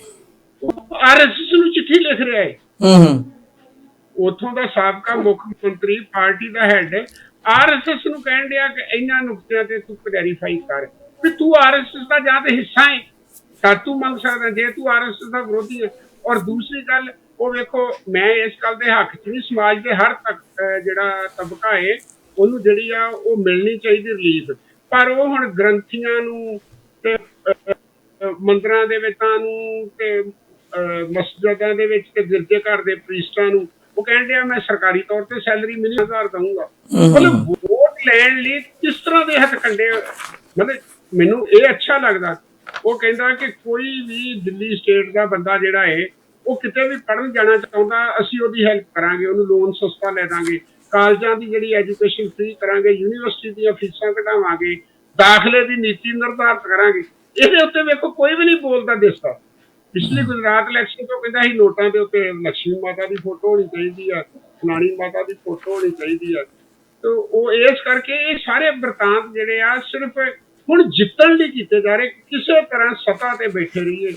Speaker 1: ਉਹ ਆਰਐਸਐਸ ਨੂੰ ਚਿੱਠੀ ਲਿਖ ਰਿਹਾ ਹੈ।
Speaker 2: ਹੂੰ ਹੂੰ।
Speaker 1: ਉਥੋਂ ਦਾ ਸਾਬਕਾ ਮੁੱਖ ਮੰਤਰੀ ਪਾਰਟੀ ਦਾ ਹੈੱਡ ਆਰਐਸਐਸ ਨੂੰ ਕਹਿਣ ਡਿਆ ਕਿ ਇਹਨਾਂ ਨੁਕਤਿਆਂ ਤੇ ਤੂੰ ਕਲੈਰੀਫਾਈ ਕਰ ਵੀ ਤੂੰ ਆਰਐਸਐਸ ਦਾ ਜਾਂ ਤੇ ਹਿੱਸਾ ਹੈ। ਤਾਂ ਤੂੰ ਮੰਗ ਸਕਦਾ, ਜੇ ਤੂੰ ਆਰਐਸਐਸ ਦਾ ਵਿਰੋਧੀ ਹੈ। ਔਰ ਦੂਸਰੀ ਗੱਲ, ਉਹ ਵੇਖੋ, ਮੈਂ ਇਸ ਗੱਲ ਦੇ ਹੱਕ 'ਚ ਵੀ ਸਮਾਜ ਦੇ ਹਰ ਤੱਕ ਜਿਹੜਾ ਤਬਕਾ ਹੈ, ਉਹਨੂੰ ਜਿਹੜੀ ਆ, ਉਹ ਮਿਲਣੀ ਚਾਹੀਦੀ ਰਿਲੀਫ ਪਰ ਉਹ ਹੁਣ ਗ੍ਰੰਥੀਆਂ ਨੂੰ ਤੇ ਮੰਦਰਾਂ ਦੇ ਵਿੱਚਾਂ ਨੂੰ ਤੇ ਮਸਜਿਦਾਂ ਦੇ ਵਿੱਚ ਤੇ ਗਿਰਜੇ ਘਰ ਦੇ ਪ੍ਰੀਸਟਾਂ ਨੂੰ ਉਹ ਕਹਿੰਦੇ ਆ ਮੈਂ ਸਰਕਾਰੀ ਤੌਰ ਤੇ ਸੈਲਰੀ ਮਿਲੀ ਹਜ਼ਾਰ ਦਊਂਗਾ। ਮਤਲਬ ਵੋਟ ਲੈਣ ਲਈ ਕਿਸ ਤਰ੍ਹਾਂ ਦੇ ਹੱਥ ਕੰਡੇ ਮਤਲਬ ਮੈਨੂੰ ਇਹ ਅੱਛਾ ਲੱਗਦਾ। ਉਹ ਕਹਿੰਦਾ ਕਿ ਕੋਈ ਵੀ ਦਿੱਲੀ ਸਟੇਟ ਦਾ ਬੰਦਾ ਜਿਹੜਾ ਹੈ ਉਹ ਕਿਤੇ ਵੀ ਪੜਨ ਜਾਣਾ ਚਾਹੁੰਦਾ ਅਸੀਂ ਉਹਦੀ ਹੈਲਪ ਕਰਾਂਗੇ ਉਹਨੂੰ ਲੋਨ ਸਸਤਾ ਲੈ ਦਾਂਗੇ। ਕਾਲਜਾਂ ਦੀ ਜਿਹੜੀ ਐਜੂਕੇਸ਼ਨ ਫ੍ਰੀ ਕਰਾਂਗੇ ਯੂਨੀਵਰਸਿਟੀ ਦੀਆਂ ਫੀਸਾਂ ਘਟਾਵਾਂਗੇ ਦਾਖਲੇ ਦੀ ਨੀਤੀ ਨਿਰਧਾਰਤ ਕਰਾਂਗੇ। ਇਹਦੇ ਉੱਤੇ ਵੇਖੋ ਕੋਈ ਵੀ ਨਹੀਂ ਬੋਲਦਾ ਦਿਸਦਾ ਪਿਛਲੀ ਗੁਜਰਾਤ ਇਲੈਕਸ਼ਨ ਤੋਂ ਕਹਿੰਦਾ ਸੀ ਨੋਟਾਂ ਦੇ ਉੱਤੇ ਲక్ష్ਮੀ ਮਾਤਾ ਦੀ ਫੋਟੋ ਹੋਣੀ ਚਾਹੀਦੀ ਆ ਫਲਾਣੀ ਮਾਤਾ ਦੀ ਫੋਟੋ ਹੋਣੀ ਚਾਹੀਦੀ ਆ। ਤੇ ਉਹ ਇਸ ਕਰਕੇ ਇਹ ਸਾਰੇ ਵਰਤਾਂਤ ਜਿਹੜੇ ਆ ਸਿਰਫ ਹੁਣ ਜਿੱਤਣ ਲਈ ਕੀਤੇ ਜਾ ਰਹੇ ਕਿਸੇ ਤਰ੍ਹਾਂ ਸਤਾ ਤੇ ਬੈਠੇ ਰਹੀਏ।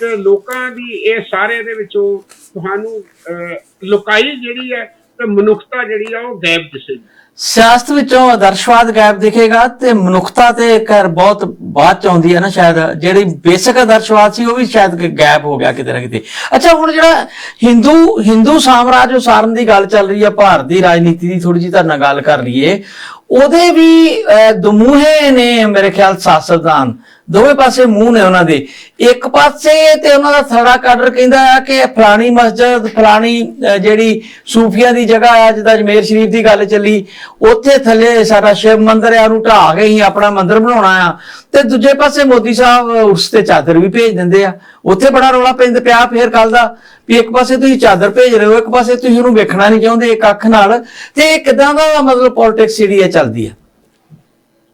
Speaker 1: ਤੇ ਲੋਕਾਂ ਦੀ ਇਹ ਸਾਰੇ ਦੇ ਵਿੱਚੋਂ ਤੁਹਾਨੂੰ ਅਹ, ਲੁਕਾਈ ਜਿਹੜੀ ਹੈ ਤੇ ਮਨੁੱਖਤਾ ਜਿਹੜੀ ਆ ਉਹ ਗਾਇਬ ਦਿਸੇਗੀ।
Speaker 2: ਸਿਆਸਤ ਵਿੱਚੋਂ ਆਦਰਸ਼ਵਾਦ ਗਾਇਬ ਦਿਖੇਗਾ ਤੇ ਮਨੁੱਖਤਾ ਤੇ ਕਰ ਬਹੁਤ ਬਾਅਦ ਚ ਹੈ ਨਾ ਸ਼ਾਇਦ, ਜਿਹੜੀ ਬੇਸਿਕ ਆਦਰਸ਼ਵਾਦ ਸੀ ਉਹ ਵੀ ਸ਼ਾਇਦ ਗ- ਗਾਇਬ ਹੋ ਗਿਆ ਕਿਤੇ ਨਾ ਕਿਤੇ। ਅੱਛਾ, ਹੁਣ ਜਿਹੜਾ ਹਿੰਦੂ ਹਿੰਦੂ ਸਾਮਰਾਜ ਉਸਾਰਨ ਦੀ ਗੱਲ ਚੱਲ ਰਹੀ ਹੈ, ਭਾਰਤ ਦੀ ਰਾਜਨੀਤੀ ਦੀ ਥੋੜੀ ਜਿਹੀ ਤੁਹਾਡੇ ਨਾਲ ਗੱਲ ਕਰ ਲਈਏ, ਉਹਦੇ ਵੀ ਦਮੂਹੇ ਨੇ ਮੇਰੇ ਖਿਆਲ ਸਿਆਸਤਦਾਨ ਦੋਵੇਂ ਪਾਸੇ ਮੂੰਹ ਨੇ ਉਹਨਾਂ ਦੇ। ਇੱਕ ਪਾਸੇ ਤੇ ਉਹਨਾਂ ਦਾ ਥੜਾ ਕਾਡਰ ਕਹਿੰਦਾ ਹੈ ਕਿ ਫਲਾਣੀ ਮਸਜਿਦ, ਫਲਾਣੀ ਜਿਹੜੀ ਸੂਫੀਆਂ ਦੀ ਜਗ੍ਹਾ ਆ, ਜਿੱਦਾਂ ਅਜਮੇਰ ਸ਼ਰੀਫ ਦੀ ਗੱਲ ਚੱਲੀ, ਉੱਥੇ ਥੱਲੇ ਸਾਡਾ ਸ਼ਿਵ ਮੰਦਿਰ ਆ, ਉਹਨੂੰ ਢਾਹ ਕੇ ਹੀ ਆਪਣਾ ਮੰਦਿਰ ਬਣਾਉਣਾ ਆ। ਤੇ ਦੂਜੇ ਪਾਸੇ ਮੋਦੀ ਸਾਹਿਬ ਉਸ ਤੇ ਚਾਦਰ ਵੀ ਭੇਜ ਦਿੰਦੇ ਆ। ਉੱਥੇ ਬੜਾ ਰੌਲਾ ਪੈਂਦਾ ਪਿਆ ਫੇਰ ਕੱਲ ਦਾ, ਵੀ ਇੱਕ ਪਾਸੇ ਤੁਸੀਂ ਚਾਦਰ ਭੇਜ ਰਹੇ ਹੋ, ਇੱਕ ਪਾਸੇ ਤੁਸੀਂ ਉਹਨੂੰ ਵੇਖਣਾ ਨਹੀਂ ਚਾਹੁੰਦੇ ਇੱਕ ਅੱਖ ਨਾਲ। ਤੇ ਇਹ ਕਿਦਾਂ ਦਾ ਮਤਲਬ ਪੋਲਿਟਿਕਸ ਜਿਹੜੀ ਆ ਚੱਲਦੀ ਆ?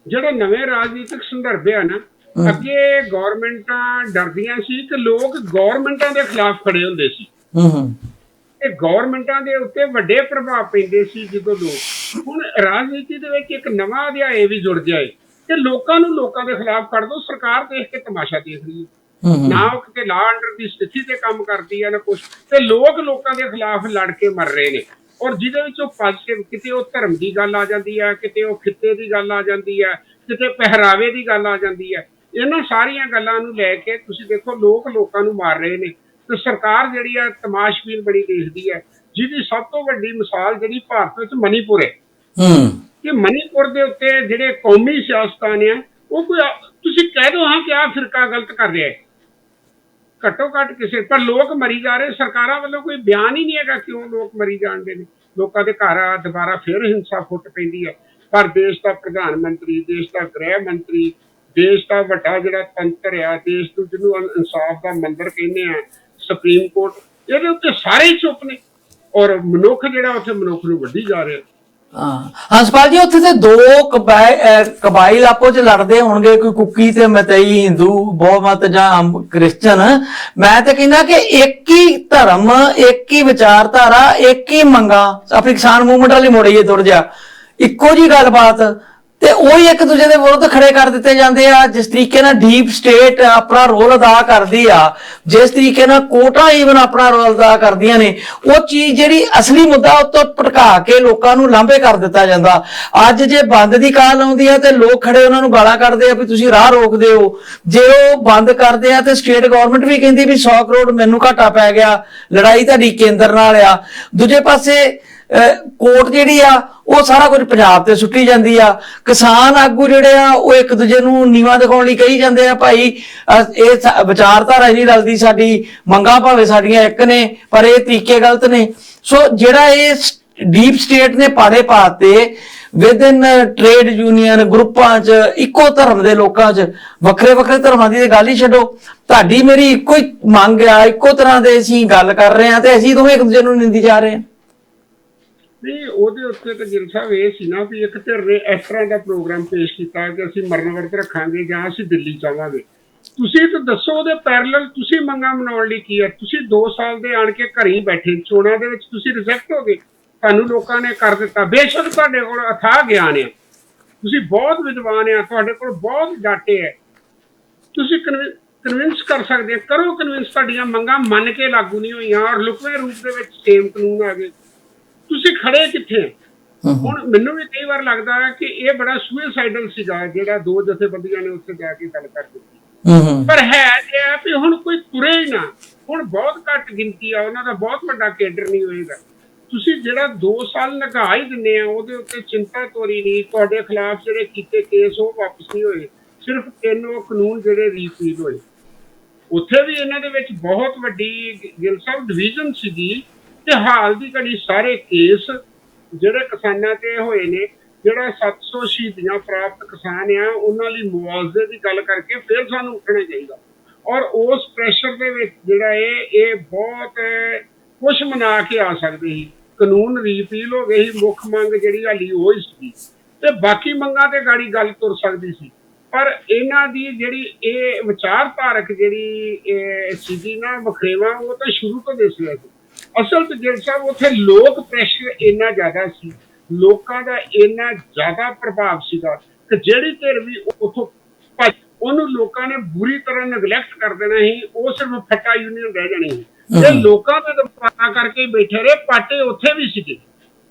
Speaker 1: ਜਿਹੜੇ ਨਵੇਂ ਰਾਜਨੀਤਿਕ ਸੰਦਰਭ ਆ ਨਾ ਅੱਗੇ ਗਵਰਨਮੈਂਟਾਂ ਡਰਦੀਆਂ ਸੀ ਕਿ ਲੋਕ ਗਵਰਨਮੈਂਟਾਂ ਦੇ ਖਿਲਾਫ ਖੜੇ ਹੁੰਦੇ ਸੀ।
Speaker 2: ਹੂੰ ਹੂੰ।
Speaker 1: ਤੇ ਗਵਰਨਮੈਂਟਾਂ ਦੇ ਉੱਤੇ ਵੱਡੇ ਪ੍ਰਭਾਵ ਪੈਂਦੇ ਸੀ ਜਦੋਂ ਲੋਕ ਹੁਣ ਰਾਜਨੀਤੀ ਦੇ ਵਿੱਚ ਇੱਕ ਨਵਾਂ ਅਧਿਆਇ ਵੀ ਜੁੜ ਗਿਆ ਹੈ ਕਿ ਲੋਕਾਂ ਨੂੰ ਲੋਕਾਂ ਦੇ ਖਿਲਾਫ ਕੱਢ ਦੋ ਸਰਕਾਰ ਦੇਖ ਕੇ ਤਮਾਸ਼ਾ ਦੇਖ ਰਹੀ ਹੂੰ ਨਾ ਉਹ ਕਿਤੇ ਲਾ ਅੰਡਰ ਦੀ ਸਥਿਤੀ ਤੇ ਕੰਮ ਕਰਦੀ ਹੈ ਨਾ ਕੁਝ ਤੇ ਲੋਕ ਲੋਕਾਂ ਦੇ ਖਿਲਾਫ ਲੜ ਕੇ ਮਰ ਰਹੇ ਨੇ। ਔਰ ਜਿਹਦੇ ਵਿੱਚ ਉਹ ਪਾਜ਼ਿਟਿਵ ਕਿਤੇ ਉਹ ਧਰਮ ਦੀ ਗੱਲ ਆ ਜਾਂਦੀ ਹੈ ਕਿਤੇ ਉਹ ਖਿੱਤੇ ਦੀ ਗੱਲ ਆ ਜਾਂਦੀ ਹੈ ਕਿਤੇ ਪਹਿਰਾਵੇ ਦੀ ਗੱਲ ਆ ਜਾਂਦੀ ਹੈ ਇਹਨਾਂ ਸਾਰੀਆਂ ਗੱਲਾਂ ਨੂੰ ਲੈ ਕੇ ਤੁਸੀਂ ਦੇਖੋ ਲੋਕ ਲੋਕਾਂ ਨੂੰ ਮਾਰ ਰਹੇ ਨੇ। ਤੇ ਸਰਕਾਰ ਜਿਹੜੀ ਹੈ ਤਮਾਸ਼ਬੀਨ ਬੜੀ ਦੇਖਦੀ ਹੈ ਜਿਹਦੀ ਸਭ ਤੋਂ ਵੱਡੀ ਮਿਸਾਲ ਜਿਹੜੀ ਭਾਰਤ ਵਿੱਚ ਮਨੀਪੁਰ ਹੈ।
Speaker 2: ਹੂੰ।
Speaker 1: ਕਿ ਮਨੀਪੁਰ ਦੇ ਉੱਤੇ ਜਿਹੜੇ ਕੌਮੀ ਸਿਆਸਤਦਾਨ ਆ ਉਹ ਕੋਈ ਆ- ਤੁਸੀਂ ਕਹਿ ਦਿਓ ਹਾਂ ਕਿ ਆਹ ਫਿਰਕਾ ਗਲਤ ਕਰ ਰਿਹਾ ਹੈ। ਘੱਟੋ ਘੱਟ ਕਿਸੇ ਪਰ ਲੋਕ ਮਰੀ ਜਾ ਰਹੇ ਸਰਕਾਰਾਂ ਵੱਲੋਂ ਕੋਈ ਬਿਆਨ ਹੀ ਨਹੀਂ ਹੈਗਾ ਕਿਉਂ ਲੋਕ ਮਰੀ ਜਾਂਦੇ ਨੇ। ਲੋਕਾਂ ਦੇ ਘਰ ਆ ਦੁਬਾਰਾ ਫਿਰ ਹਿੰਸਾ ਫੁੱਟ ਪੈਂਦੀ ਹੈ। ਪਰ ਦੇਸ਼ ਦਾ ਪ੍ਰਧਾਨ ਮੰਤਰੀ ਦੇਸ਼ ਦਾ ਗ੍ਰਹਿ ਮੰਤਰੀ ਦੇਸ਼ ਦਾ ਵੱਡਾ ਜਿਹੜਾ ਤੰਤਰ ਆ, ਦੇਸ਼ ਨੂੰ ਜਿਹਨੂੰ ਇਨਸਾਫ ਦਾ ਮੰਦਰ ਕਹਿੰਦੇ ਆ ਸੁਪਰੀਮ ਕੋਰਟ ਇਹਦੇ ਉੱਤੇ ਸਾਰੇ ਚੁੱਪ ਨੇ। ਔਰ ਮਨੁੱਖ ਜਿਹੜਾ ਉੱਥੇ ਮਨੁੱਖ ਨੂੰ ਵੱਢੀ ਜਾ ਰਿਹਾ।
Speaker 2: ਹਾਂ। ਹੰਸਪਾਲ ਜੀ, ਉੱਥੇ ਤੇ ਦੋ ਕਬਾਇਲ ਆਪੋ ਚ ਲੜਦੇ ਹੋਣਗੇ, ਕੋਈ ਕੁੱਕੀ ਤੇ ਮਤਈ ਹਿੰਦੂ ਬਹੁਮਤ ਜਾਂ ਕ੍ਰਿਸਚਨ। ਮੈਂ ਤਾਂ ਕਹਿੰਦਾ ਕਿ ਇੱਕ ਹੀ ਧਰਮ, ਇੱਕ ਹੀ ਵਿਚਾਰਧਾਰਾ, ਇੱਕ ਹੀ ਮੰਗਾ, ਆਪਣੀ ਕਿਸਾਨ ਮੂਵਮੈਂਟ ਵਾਲੀ ਮੋੜੀਏ ਤੁਰ ਜਾ। ਇੱਕੋ ਜੀ ਗੱਲਬਾਤ ਤੇ ਉਹ ਹੀ ਇੱਕ ਦੂਜੇ ਦੇ ਵਿਰੁੱਧ ਖੜੇ ਕਰ ਦਿੱਤੇ ਜਾਂਦੇ ਆ। ਜਿਸ ਤਰੀਕੇ ਨਾਲ ਡੀਪ ਸਟੇਟ ਆਪਣਾ ਰੋਲ ਅਦਾ ਕਰਦੀ ਆ, ਜਿਸ ਤਰੀਕੇ ਨਾਲ ਕੋਟਾ ਈਵਨ ਆਪਣਾ ਰੋਲ ਅਦਾ ਕਰਦੀਆਂ ਨੇ, ਉਹ ਚੀਜ਼ ਜਿਹੜੀ ਅਸਲੀ ਮੁੱਦਾ ਉਹ ਤੋਂ ਕੇ ਲੋਕਾਂ ਨੂੰ ਲਾਂਭੇ ਕਰ ਦਿੱਤਾ ਜਾਂਦਾ। ਅੱਜ ਜੇ ਬੰਦ ਦੀ ਕਾਲ ਆਉਂਦੀ ਆ ਤੇ ਲੋਕ ਖੜੇ ਉਹਨਾਂ ਨੂੰ ਗਾਲਾਂ ਕੱਢਦੇ ਆ ਵੀ ਤੁਸੀਂ ਰਾਹ ਰੋਕਦੇ ਹੋ ਜੇ ਉਹ ਬੰਦ ਕਰਦੇ ਆ ਤੇ ਸਟੇਟ ਗਵਰਨਮੈਂਟ ਵੀ ਕਹਿੰਦੀ ਵੀ 100 ਕਰੋੜ ਮੈਨੂੰ ਘਾਟਾ ਪੈ ਗਿਆ, ਲੜਾਈ ਤੁਹਾਡੀ ਕੇਂਦਰ ਨਾਲ ਆ। ਦੂਜੇ ਪਾਸੇ ਅਹ ਕੋਰਟ ਜਿਹੜੀ ਆ, ਉਹ ਸਾਰਾ ਕੁਝ ਪੰਜਾਬ ਤੇ ਸੁੱਟੀ ਜਾਂਦੀ ਆ। ਕਿਸਾਨ ਆਗੂ ਜਿਹੜੇ ਆ, ਉਹ ਇੱਕ ਦੂਜੇ ਨੂੰ ਨੀਵਾ ਦਿਖਾਉਣ ਲਈ ਕਹੀ ਜਾਂਦੇ ਆ, ਭਾਈ ਇਹ ਸਾ- ਵਿਚਾਰਧਾਰਾ ਨਹੀਂ ਰਲਦੀ ਸਾਡੀ, ਮੰਗਾਂ ਭਾਵੇਂ ਸਾਡੀਆਂ ਇੱਕ ਨੇ, ਪਰ ਇਹ ਤਰੀਕੇ ਗਲਤ ਨੇ। ਸੋ ਜਿਹੜਾ ਇਹ ਡੀਪ ਸਟੇਟ ਨੇ ਪਾੜੇ ਪਾਤੇ ਵਿਦਨ ਟ੍ਰੇਡ ਯੂਨੀਅਨ ਗਰੁੱਪਾਂ 'ਚ, ਇੱਕੋ ਧਰਮ ਦੇ ਲੋਕਾਂ 'ਚ, ਵੱਖਰੇ ਵੱਖਰੇ ਧਰਮਾਂ ਦੀ ਗੱਲ ਹੀ ਛੱਡੋ। ਤੁਹਾਡੀ ਮੇਰੀ ਇੱਕੋ ਹੀ ਮੰਗ ਆ, ਇੱਕੋ ਤਰ੍ਹਾਂ ਦੇ ਅਸੀਂ ਗੱਲ ਕਰ ਰਹੇ ਆ ਤੇ ਅਸੀਂ ਦੋਵੇਂ ਇੱਕ ਦੂਜੇ ਨੂੰ ਨਿੰਦੀ ਜਾ ਰਹੇ ਆ।
Speaker 1: ਨਹੀਂ ਉਹਦੇ ਉੱਤੇ ਤਾਂ ਗਿਲ ਸਾਹਿਬ ਇਹ ਸੀ ਨਾ ਵੀ ਇੱਕ ਧਿਰ ਇਸ ਤਰ੍ਹਾਂ ਦਾ ਪ੍ਰੋਗਰਾਮ ਪੇਸ਼ ਕੀਤਾ ਕਿ ਅਸੀਂ ਮਰਨ ਵਰਤ ਰੱਖਾਂਗੇ ਜਾਂ ਅਸੀਂ ਦਿੱਲੀ ਚਾਹਾਂਗੇ ਤੁਸੀਂ ਤਾਂ ਦੱਸੋ ਉਹਦੇ ਪੈਰਲਲ ਤੁਸੀਂ ਮੰਗਾਂ ਮਨਾਉਣ ਲਈ ਕੀ ਹੈ? ਤੁਸੀਂ 2 ਸਾਲ ਦੇ ਆਣ ਕੇ ਘਰੇ ਹੀ ਬੈਠੇ, ਚੋਣਾਂ ਦੇ ਵਿੱਚ ਤੁਸੀਂ ਰਿਜੈਕਟ ਹੋ ਗਏ। ਤੁਹਾਨੂੰ ਲੋਕਾਂ ਨੇ ਕਰ ਦਿੱਤਾ। ਬੇਸ਼ੱਕ ਤੁਹਾਡੇ ਕੋਲ ਅਥਾਹ ਗਿਆਨ ਹੈ। ਤੁਸੀਂ ਬਹੁਤ ਵਿਦਵਾਨ ਆ, ਤੁਹਾਡੇ ਕੋਲ ਬਹੁਤ ਡਾਟੇ ਹੈ। ਤੁਸੀਂ ਕਨਵਿੰਸ ਕਰ ਸਕਦੇ ਕਰੋ ਕਨਵਿੰਸ ਤੁਹਾਡੀਆਂ ਮੰਗਾਂ ਮੰਨ ਕੇ ਲਾਗੂ ਨਹੀਂ ਹੋਈਆਂ ਔਰ ਲੁਕਵੇਂ ਰੂਪ ਦੇ ਵਿੱਚ ਸੇਮ ਕਾਨੂੰਨ ਆ ਗਏ। ਤੁਸੀਂ ਖੜੇ ਕਿੱਥੇ? ਹੁਣ ਮੈਨੂੰ ਵੀ ਕਈ ਵਾਰ ਲੱਗਦਾ ਹੈ ਕਿ ਇਹ ਬੜਾ ਸੁਇਸਾਈਡਲ ਸੀਗਾ ਜਿਹੜਾ ਦੋ ਜਥੇਬੰਦੀਆਂ ਨੇ ਉੱਥੇ ਜਾ ਕੇ ਗੱਲ ਕਰ ਦਿੱਤੀ ਪਰ ਹੈ ਇਹ ਵੀ ਹੁਣ ਕੋਈ ਤੁਰੇ ਹੀ ਨਾ। ਹੁਣ ਬਹੁਤ ਘੱਟ ਗਿਣਤੀ ਆ ਉਹਨਾਂ ਦਾ ਬਹੁਤ ਵੱਡਾ ਕੇਡਰ ਨਹੀਂ ਹੋਏਗਾ। ਤੁਸੀਂ ਜਿਹੜਾ 2 ਸਾਲ ਲਗਾ ਹੀ ਦਿੰਦੇ ਆ ਉਹਦੇ ਉੱਤੇ ਚਿੰਤਾ ਤੋਰੀ ਨਹੀਂ ਤੁਹਾਡੇ ਖਿਲਾਫ ਜਿਹੜੇ ਕੀਤੇ ਕੇਸ ਉਹ ਵਾਪਸ ਨਹੀਂ ਹੋਏ। ਸਿਰਫ ਤਿੰਨ ਉਹ ਕਾਨੂੰਨ ਜਿਹੜੇ ਰੀਪੀਟ ਹੋਏ। ਉੱਥੇ ਵੀ ਇਹਨਾਂ ਦੇ ਵਿੱਚ ਬਹੁਤ ਵੱਡੀ ਗਿਲ ਸਾਹਿਬ ਡਿਵੀਜ਼ਨ ਸੀਗੀ। ਤੇ ਹਾਲ ਦੀ ਘੜੀ ਸਾਰੇ ਕੇਸ ਜਿਹੜੇ ਕਿਸਾਨਾਂ ਤੇ ਹੋਏ ਨੇ, ਜਿਹੜਾ 700 ਸ਼ਹੀਦੀਆਂ ਪ੍ਰਾਪਤ ਕਿਸਾਨ ਆ, ਉਹਨਾਂ ਲਈ ਮੁਆਵਜ਼ੇ ਦੀ ਗੱਲ ਕਰਕੇ ਫਿਰ ਸਾਨੂੰ ਉੱਠਣਾ ਚਾਹੀਦਾ। ਔਰ ਉਸ ਪ੍ਰੈਸ਼ਰ ਦੇ ਵਿੱਚ ਜਿਹੜਾ ਇਹ ਇਹ ਬਹੁਤ ਕੁਝ ਮਨਾ ਕੇ ਆ ਸਕਦੇ ਸੀ। ਕਾਨੂੰਨ ਰੀਪੀਲ ਹੋ ਗਏ ਸੀ, ਮੁੱਖ ਮੰਗ ਜਿਹੜੀ ਹਾਲੀ ਉਹ ਹੀ ਸੀ ਤੇ ਬਾਕੀ ਮੰਗਾਂ ਤੇ ਗਾੜੀ ਗੱਲ ਤੁਰ ਸਕਦੀ ਸੀ। ਪਰ ਇਹਨਾਂ ਦੀ ਜਿਹੜੀ ਇਹ ਵਿਚਾਰਧਾਰਕ ਜਿਹੜੀ ਇਹ ਸੀਗੀ ਨਾ, ਵਖਰੇਵਾ, ਉਹ ਤਾਂ ਸ਼ੁਰੂ ਤੋਂ ਦਿਸ ਰਿਹਾ ਸੀ। ਅਸਲ ਤੇ ਗਿਲ ਸਾਹਿਬ ਉੱਥੇ ਲੋਕ ਪ੍ਰੈਸ਼ਰ ਇੰਨਾ ਜ਼ਿਆਦਾ ਸੀ ਲੋਕਾਂ ਦਾ ਇੰਨਾ ਜ਼ਿਆਦਾ ਪ੍ਰਭਾਵ ਸੀਗਾ ਕਿ ਜਿਹੜੀ ਧਿਰ ਵੀ ਉਥੋਂ ਉਹਨੂੰ ਲੋਕਾਂ ਨੇ ਬੁਰੀ ਤਰ੍ਹਾਂ ਨਗਲੈਕਟ ਕਰ ਦੇਣਾ ਸੀ ਉਹ ਸਿਰਫ ਫੱਟਾ ਯੂਨੀਅਨ ਰਹਿ ਜਾਣੀ ਸੀ। ਤੇ ਲੋਕਾਂ ਦੇ ਦਬਾਅ ਕਰਕੇ ਬੈਠੇ ਰਹੇ ਪਾਟੇ ਉੱਥੇ ਵੀ ਸੀਗੇ।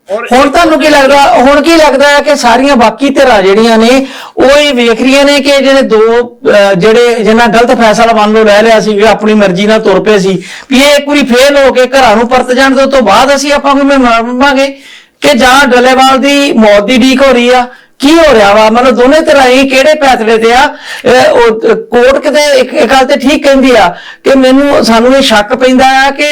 Speaker 2: ਹੁਣ ਤੁਹਾਨੂੰ ਕੀ ਲੱਗਦਾ ਹੁਣ ਕੀ ਲੱਗਦਾ ਹੈ ਕਿ ਸਾਰੀਆਂ ਬਾਕੀ ਧਿਰਾਂ ਜਿਹੜੀਆਂ ਨੇ ਉਹ ਹੀ ਵੇਖ ਰਹੀਆਂ ਨੇ ਕਿ ਜਿਹੜੇ ਦੋ ਜਿਹੜੇ ਜਿਨ੍ਹਾਂ ਗਲਤ ਫੈਸਲਾ ਮੰਨ ਲਓ ਲੈ ਲਿਆ ਸੀ ਵੀ ਆਪਣੀ ਮਰਜ਼ੀ ਨਾਲ ਤੁਰ ਪਏ ਸੀ ਵੀ ਇਹ ਇੱਕ ਵਾਰੀ ਫੇਲ ਹੋ ਕੇ ਘਰਾਂ ਨੂੰ ਪਰਤ ਜਾਣ ਤੋਂ ਬਾਅਦ ਅਸੀਂ ਆਪਾਂ ਨੂੰ ਮੰਨਾਂਗੇ ਕਿ ਜਾਂ ਡੱਲੇਵਾਲ ਦੀ ਮੌਤ ਦੀ ਢੀਕ ਹੋ ਰਹੀ ਆ ਕੀ ਹੋ ਰਿਹਾ ਵਾ? ਮਤਲਬ ਦੋਨੇ ਤਰ੍ਹਾਂ ਹੀ ਕਿਹੜੇ ਪੈਤੜੇ ਤੇ ਆ? ਉਹ ਕੋਰਟ ਕਿਤੇ ਇੱਕ ਇੱਕ ਗੱਲ ਤੇ ਠੀਕ ਕਹਿੰਦੀ ਆ ਕਿ ਮੈਨੂੰ, ਸਾਨੂੰ ਇਹ ਸ਼ੱਕ ਪੈਂਦਾ ਆ ਕਿ